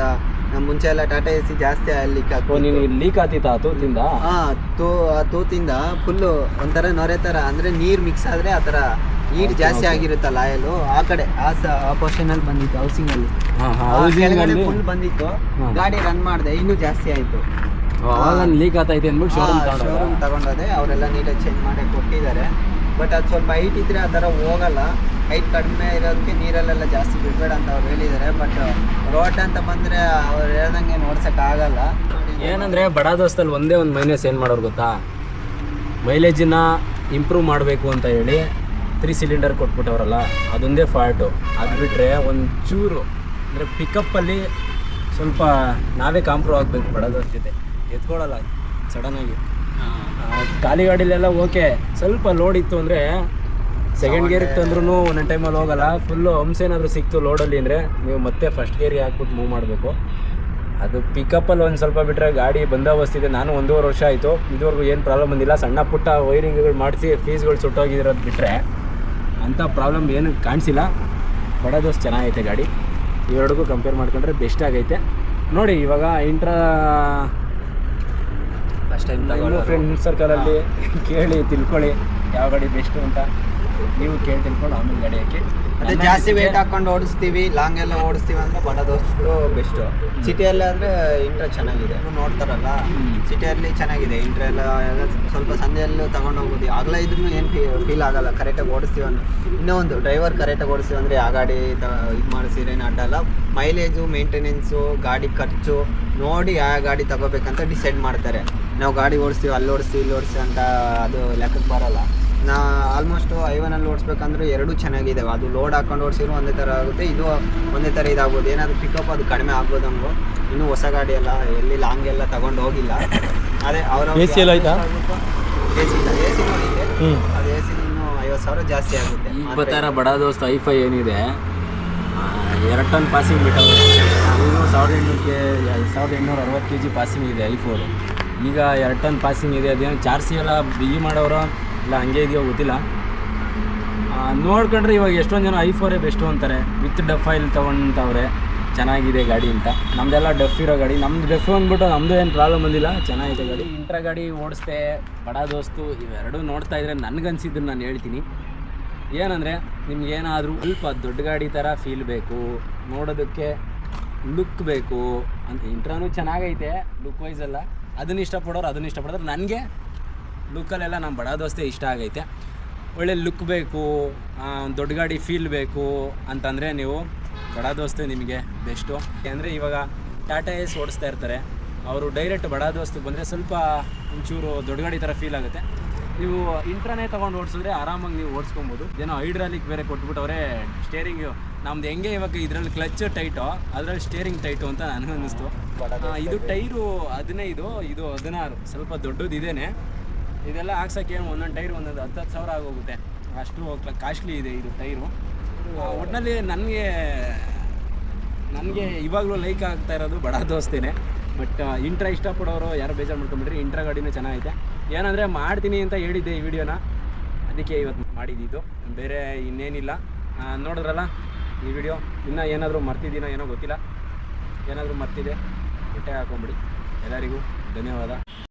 ನಮ್ಮ ಮುಂಚೆ ಎಲ್ಲ ಟಾಟಾ ಎ ಸಿ ಜಾಸ್ತಿ ಲೀಕ್ ಆಗ್ತದೆ ನೀನು ಲೀಕ್ ಆತಿತ್ತ ಆ ತೂತಿಂದ? ಹಾ ತೂ ಆ ತೂತಿಂದ ಫುಲ್ಲು ಒಂಥರ ನೊರೆ ತರ ಅಂದ್ರೆ ನೀರ್ ಮಿಕ್ಸ್ ಆದ್ರೆ ಆ ತರ ಹೀಟ್ ಜಾಸ್ತಿ ಆಗಿರುತ್ತಲ್ಲ ಲಾಯಲ್ ಆ ಕಡೆ ಆ ಸ ಆ ಅಲ್ಲಿ ಬಂದಿತ್ತು ಹೌಸಿಂಗ್ ಅಲ್ಲಿ. ಕೆಳಗಡೆ ಫುಲ್ ಬಂದಿತ್ತು. ಗಾಡಿ ರನ್ ಮಾಡಿದೆ ಇನ್ನೂ ಜಾಸ್ತಿ ಆಯ್ತು. ಲೀಕ್ ಆತೈತೆ ಅಂದ್ಬಿಟ್ಟು ಶೋರೂಮ್ ತಗೊಂಡೋದೆ ಶೋರೂಮ್ ತಗೊಂಡದೆ? ಅವರೆಲ್ಲ ನೀಟಾಗಿ ಚೇಂಜ್ ಮಾಡಿ ಕೊಟ್ಟಿದ್ದಾರೆ ಬಟ್ ಅದು ಸ್ವಲ್ಪ ಹೈಟ್ ಇದ್ರೆ ಆ ಥರ ಹೋಗಲ್ಲ. ಹೈಟ್ ಕಡಿಮೆ ಇರೋದಕ್ಕೆ ನೀರಲ್ಲೆಲ್ಲ ಜಾಸ್ತಿ ಬಿಡಬೇಡ ಅಂತ ಅವ್ರು ಹೇಳಿದ್ದಾರೆ ಬಟ್ ರೋಡ್ ಅಂತ ಬಂದರೆ ಅವ್ರು ಹೇಳ್ದಂಗೆ ನೋಡ್ಸೋಕ್ಕಾಗಲ್ಲ ಏನಂದ್ರೆ ಬಡ ದೋಸ್ತಲ್ಲಿ ಒಂದೇ ಒಂದು ಮೈನಸ್ ಏನು ಮಾಡೋರು ಗೊತ್ತಾ? ಮೈಲೇಜನ್ನು ಇಂಪ್ರೂವ್ ಮಾಡಬೇಕು ಅಂತ ಹೇಳಿ ತ್ರೀ ಸಿಲಿಂಡರ್ ಕೊಟ್ಬಿಟ್ಟವ್ರಲ್ಲ, ಅದೊಂದೇ ಫಾಲ್ಟು ಅದು ಬಿಟ್ಟರೆ ಒಂಚೂರು, ಅಂದರೆ ಪಿಕಪ್ಪಲ್ಲಿ ಸ್ವಲ್ಪ ನಾವೇ ಕಾಂಪ್ರೂವ್ ಆಗಬೇಕು ಬಡ ಜೊತೆ. ಎತ್ಕೊಳ್ಳಲ್ಲ ಸಡನ್ನಾಗಿ ಖಾಲಿ ಗಾಡಿಲೆಲ್ಲ ಓಕೆ. ಸ್ವಲ್ಪ ಲೋಡ್ ಇತ್ತು ಅಂದರೆ ಸೆಕೆಂಡ್ ಗೇರ್ ತಂದ್ರೂ ಒಂದೊಂದು ಟೈಮಲ್ಲಿ ಹೋಗಲ್ಲ. ಫುಲ್ಲು ಹಂಸ ಏನಾದರೂ ಸಿಕ್ತು ಲೋಡಲ್ಲಿ ಅಂದರೆ ನೀವು ಮತ್ತೆ ಫಸ್ಟ್ ಗೇರಿಗೆ ಹಾಕ್ಬಿಟ್ಟು ಮೂವ್ ಮಾಡಬೇಕು. ಅದು ಪಿಕಪ್ಪಲ್ಲಿ ಒಂದು ಸ್ವಲ್ಪ ಬಿಟ್ಟರೆ ಗಾಡಿ ಬಂದೋಬಸ್ತಿದೆ ನಾನು ಒಂದೂವರೆ ವರ್ಷ ಆಯಿತು. ಇದುವರೆಗೂ ಏನು ಪ್ರಾಬ್ಲಮ್ ಬಂದಿಲ್ಲ. ಸಣ್ಣ ಪುಟ್ಟ ವೈರಿಂಗ್ಗಳು ಮಾಡಿಸಿ ಫೀಸ್ಗಳು ಸುಟ್ಟೋಗಿರೋದು ಬಿಟ್ಟರೆ ಅಂಥ ಪ್ರಾಬ್ಲಮ್ ಏನು ಕಾಣಿಸಿಲ್ಲ. ಬಡ ದೋಸ್ ಚೆನ್ನಾಗೈತೆ ಗಾಡಿ. ಇವೆರಡಿಗೂ ಕಂಪೇರ್ ಮಾಡ್ಕೊಂಡ್ರೆ ಬೆಸ್ಟ್ ಆಗೈತೆ. ನೋಡಿ ಇವಾಗ ಇಂಟ್ರಾ ಫಸ್ಟ್ ಟೈಮ್ ಫ್ರೆಂಡ್ ಸರ್ಕಲಲ್ಲಿ ಕೇಳಿ ತಿಳ್ಕೊಳ್ಳಿ ಯಾವ ಗಾಡಿ ಬೆಸ್ಟು ಅಂತ ನೀವು ಕೇಳಿ ತಿಳ್ಕೊಂಡು ಆಮೇಲೆ ಗಾಡಿ ಹಾಕಿ. ಅದೇ ಜಾಸ್ತಿ ವೇಟ್ ಹಾಕೊಂಡು ಓಡಿಸ್ತೀವಿ ಲಾಂಗ್ ಎಲ್ಲ ಓಡಿಸ್ತೀವಿ ಅಂದ್ರೆ ಬಡ ದೋಸ್ತು ಬೆಸ್ಟ್ ಸಿಟಿಯಲ್ಲಿ ಅಂದರೆ ಇಂಟ್ರ ಚೆನ್ನಾಗಿದೆ. ನೋಡ್ತಾರಲ್ಲ? ಸಿಟಿಯಲ್ಲಿ ಚೆನ್ನಾಗಿದೆ. ಇಂಟ್ರ ಎಲ್ಲ ಎಲ್ಲ ಸ್ವಲ್ಪ ಸಂಜೆಯಲ್ಲೂ ತಗೊಂಡು ಹೋಗ್ಬೋದು. ಆಗಲೇ ಇದ್ರೂ ಏನು ಫೀಲ್ ಆಗಲ್ಲ. ಕರೆಕ್ಟಾಗಿ ಓಡಿಸ್ತೀವಿ ಅಂದ್ರೆ. ಇನ್ನೂ ಒಂದು ಡ್ರೈವರ್ ಕರೆಕ್ಟಾಗಿ ಓಡಿಸ್ತೀವಿ ಅಂದರೆ ಆ ಗಾಡಿ ಇದು ಮಾಡಿಸಿರೇನು ಅಡ್ಡಲ್ಲ. ಮೈಲೇಜು ಮೇಂಟೆನೆನ್ಸು ಗಾಡಿ ಖರ್ಚು ನೋಡಿ ಆ ಗಾಡಿ ತಗೋಬೇಕಂತ ಡಿಸೈಡ್ ಮಾಡ್ತಾರೆ. ನಾವು ಗಾಡಿ ಓಡಿಸ್ತೀವಿ ಅಲ್ಲಿ ಓಡಿಸ್ತೀವಿ ಇಲ್ಲಿ ಓಡಿಸಿ ಅಂತ ಅದು ಲೆಕ್ಕಕ್ಕೆ ಬರಲ್ಲ. ನಾ ಆಲ್ಮೋಸ್ಟ್ ಐವನಲ್ಲಿ ಓಡಿಸ್ಬೇಕಂದ್ರೆ ಎರಡೂ ಚೆನ್ನಾಗಿದ್ದಾವೆ ಅದು ಲೋಡ್ ಹಾಕೊಂಡು ಓಡಿಸಿದ್ರು ಒಂದೇ ಥರ ಆಗುತ್ತೆ ಇದು ಒಂದೇ ಥರ ಇದಾಗ್ಬೋದು. ಏನಾದರೂ ಪಿಕಪ್ ಅದು ಕಡಿಮೆ ಆಗ್ಬೋದು ನಮಗೂ ಇನ್ನೂ ಹೊಸ ಗಾಡಿ ಎಲ್ಲ ಎಲ್ಲಿ ಲಾಂಗ್ ಎಲ್ಲ ತಗೊಂಡು ಹೋಗಿಲ್ಲ. ಅದೇ ಅವರ AC ಎಲ್ಲ ಆಯ್ತಾ? ಎ ಸಿ ಇಲ್ಲ ಎ ಸಿ ಅದು ಎ ಸಿ ಇನ್ನೂ ಐವತ್ತು ಸಾವಿರ ಜಾಸ್ತಿ ಆಗುತ್ತೆ. ಇಪ್ಪತ್ತಾರ ಬಡ ದೋಸ್ತ ಐಫೈ ಏನಿದೆ ಎರಡು ಟನ್ ಪಾಸಿಂಗ್ ಬಿಟ್ಟವ್ರೆ. ಇನ್ನೂ ಸಾವಿರದ ಎಂಟುನೂರಕ್ಕೆ ಸಾವಿರದ ಎಂಟುನೂರ ಅರವತ್ತು ಕೆ ಜಿ ಪಾಸಿಂಗ್ ಇದೆ ಐ ಫೋರು ಈಗ ಎರಡು ಟನ್ ಪಾಸಿಂಗ್ ಇದೆ, ಅದೇನು ಚಾರ್ಸಿ ಎಲ್ಲ ಬಿಗಿ ಮಾಡೋರು ಇಲ್ಲ ಹಂಗೆ ಇದೆಯೋ ಗೊತ್ತಿಲ್ಲ. ನೋಡ್ಕೊಂಡ್ರೆ ಇವಾಗ ಎಷ್ಟೊಂದು ಜನ ಐ ಫೋರೇ ಬೆಸ್ಟು ಅಂತಾರೆ. ವಿತ್ ಡಫ್ ಆಯಿಲ್ ತೊಗೊಂತವ್ರೆ ಚೆನ್ನಾಗಿದೆ ಗಾಡಿ ಅಂತ. ನಮ್ದೆಲ್ಲ ಡಫ್ ಇರೋ ಗಾಡಿ. ನಮ್ದು ಡಫ್ ಅಂದ್ಬಿಟ್ಟು ನಮ್ಮದು ಏನು ಪ್ರಾಬ್ಲಮ್ ಬಂದಿಲ್ಲ, ಚೆನ್ನಾಗಿದೆ ಗಾಡಿ. ಇಂಟ್ರ ಗಾಡಿ ಓಡಿಸ್ದೆ, ಬಡ ದೋಸ್ತು, ಇವೆರಡೂ ನೋಡ್ತಾ ಇದ್ರೆ ನನಗನ್ಸಿದ್ದು ನಾನು ಹೇಳ್ತೀನಿ. ಏನಂದರೆ, ನಿಮ್ಗೇನಾದರೂ ಸ್ವಲ್ಪ ದೊಡ್ಡ ಗಾಡಿ ಥರ ಫೀಲ್ ಬೇಕು, ನೋಡೋದಕ್ಕೆ ಲುಕ್ ಬೇಕು ಅಂತ. ಇಂಟ್ರಾನು ಚೆನ್ನಾಗೈತೆ ಲುಕ್ ವೈಸ್ ಎಲ್ಲ. ಅದನ್ನ ಇಷ್ಟಪಡೋರು ಅದನ್ನ ಇಷ್ಟಪಡೋರು. ನನಗೆ ಲುಕ್ಕಲ್ಲೆಲ್ಲ ನಮ್ಮ ಬಡ ದೋಸ್ತೆ ಇಷ್ಟ ಆಗೈತೆ. ಒಳ್ಳೆ ಲುಕ್ ಬೇಕು ದೊಡ್ಡ ಗಾಡಿ ಫೀಲ್ ಬೇಕು ಅಂತಂದರೆ ನೀವು ಬಡ ದೋಸ್ತೆ ನಿಮಗೆ ಬೆಸ್ಟು ಅಂದರೆ ಇವಾಗ ಟಾಟಾ ಎಸ್ ಓಡಿಸ್ತಾ ಇರ್ತಾರೆ. ಅವರು ಡೈರೆಕ್ಟ್ ಬಡ ದೋಸ್ತಿಗೆ ಬಂದರೆ ಸ್ವಲ್ಪ ಒಂಚೂರು ದೊಡ್ಡ ಗಾಡಿ ಥರ ಫೀಲ್ ಆಗುತ್ತೆ. ನೀವು ಇಂಟ್ರಾನೇ ತೊಗೊಂಡು ಓಡಿಸಿದ್ರೆ ಆರಾಮಾಗಿ ನೀವು ಓಡಿಸ್ಕೊಬೋದು. ಏನೋ ಹೈಡ್ರಾಲಿಕ್ ಬೇರೆ ಕೊಟ್ಬಿಟ್ಟವ್ರೆ ಸ್ಟೇರಿಂಗ್ ನಮ್ದು ಹೆಂಗೆ ಇವಾಗ ಇದರಲ್ಲಿ ಕ್ಲಚ್ ಟೈಟು ಅದರಲ್ಲಿ ಸ್ಟೇರಿಂಗ್ ಟೈಟು ಅಂತ ನನಗೆ ಅನ್ನಿಸ್ತು. ಇದು ಟೈರು ಹದಿನೈದು ಇದು ಹದಿನಾರು ಸ್ವಲ್ಪ ದೊಡ್ಡದು ಇದೇನೆ. ಇದೆಲ್ಲ ಹಾಕ್ಸೋಕ್ಕೆ ಒಂದೊಂದು ಟೈರ್ ಒಂದೊಂದು ಹತ್ತು ಹತ್ತು ಸಾವಿರ ಆಗೋಗುತ್ತೆ. ಅಷ್ಟು ಕಾಸ್ಟ್ಲಿ ಇದೆ ಇದು ಟೈರು. ಒಟ್ಟಿನಲ್ಲಿ ನನಗೆ ನನಗೆ ಇವಾಗಲೂ ಲೈಕ್ ಆಗ್ತಾ ಇರೋದು ಬಡ ದೋಸ್ತಿನೇ. ಬಟ್ ಇಂಟ್ರಾ ಇಷ್ಟಪಡೋರು ಯಾರು ಬೇಜಾರು ಮಾಡ್ಕೊಂಬಿಟ್ರಿ ಇಂಟ್ರಾ ಗಾಡಿನೂ ಚೆನ್ನಾಗೈತೆ. ಏನಂದರೆ ಮಾಡ್ತೀನಿ ಅಂತ ಹೇಳಿದ್ದೆ ಈ ವಿಡಿಯೋನ ಅದಕ್ಕೆ ಇವತ್ತು ಮಾಡಿದ್ದು ಬೇರೆ ಇನ್ನೇನಿಲ್ಲ. ನೋಡಿದ್ರಲ್ಲ? ಈ ವಿಡಿಯೋ ಇನ್ನೂ ಏನಾದರೂ ಮರ್ತಿದ್ದೀನೋ ಏನೋ ಗೊತ್ತಿಲ್ಲ. ಏನಾದರೂ ಮರ್ತಿದೆ ಹೊಟ್ಟೆ ಹಾಕೊಂಬಿಡಿ. ಎಲ್ಲರಿಗೂ ಧನ್ಯವಾದ.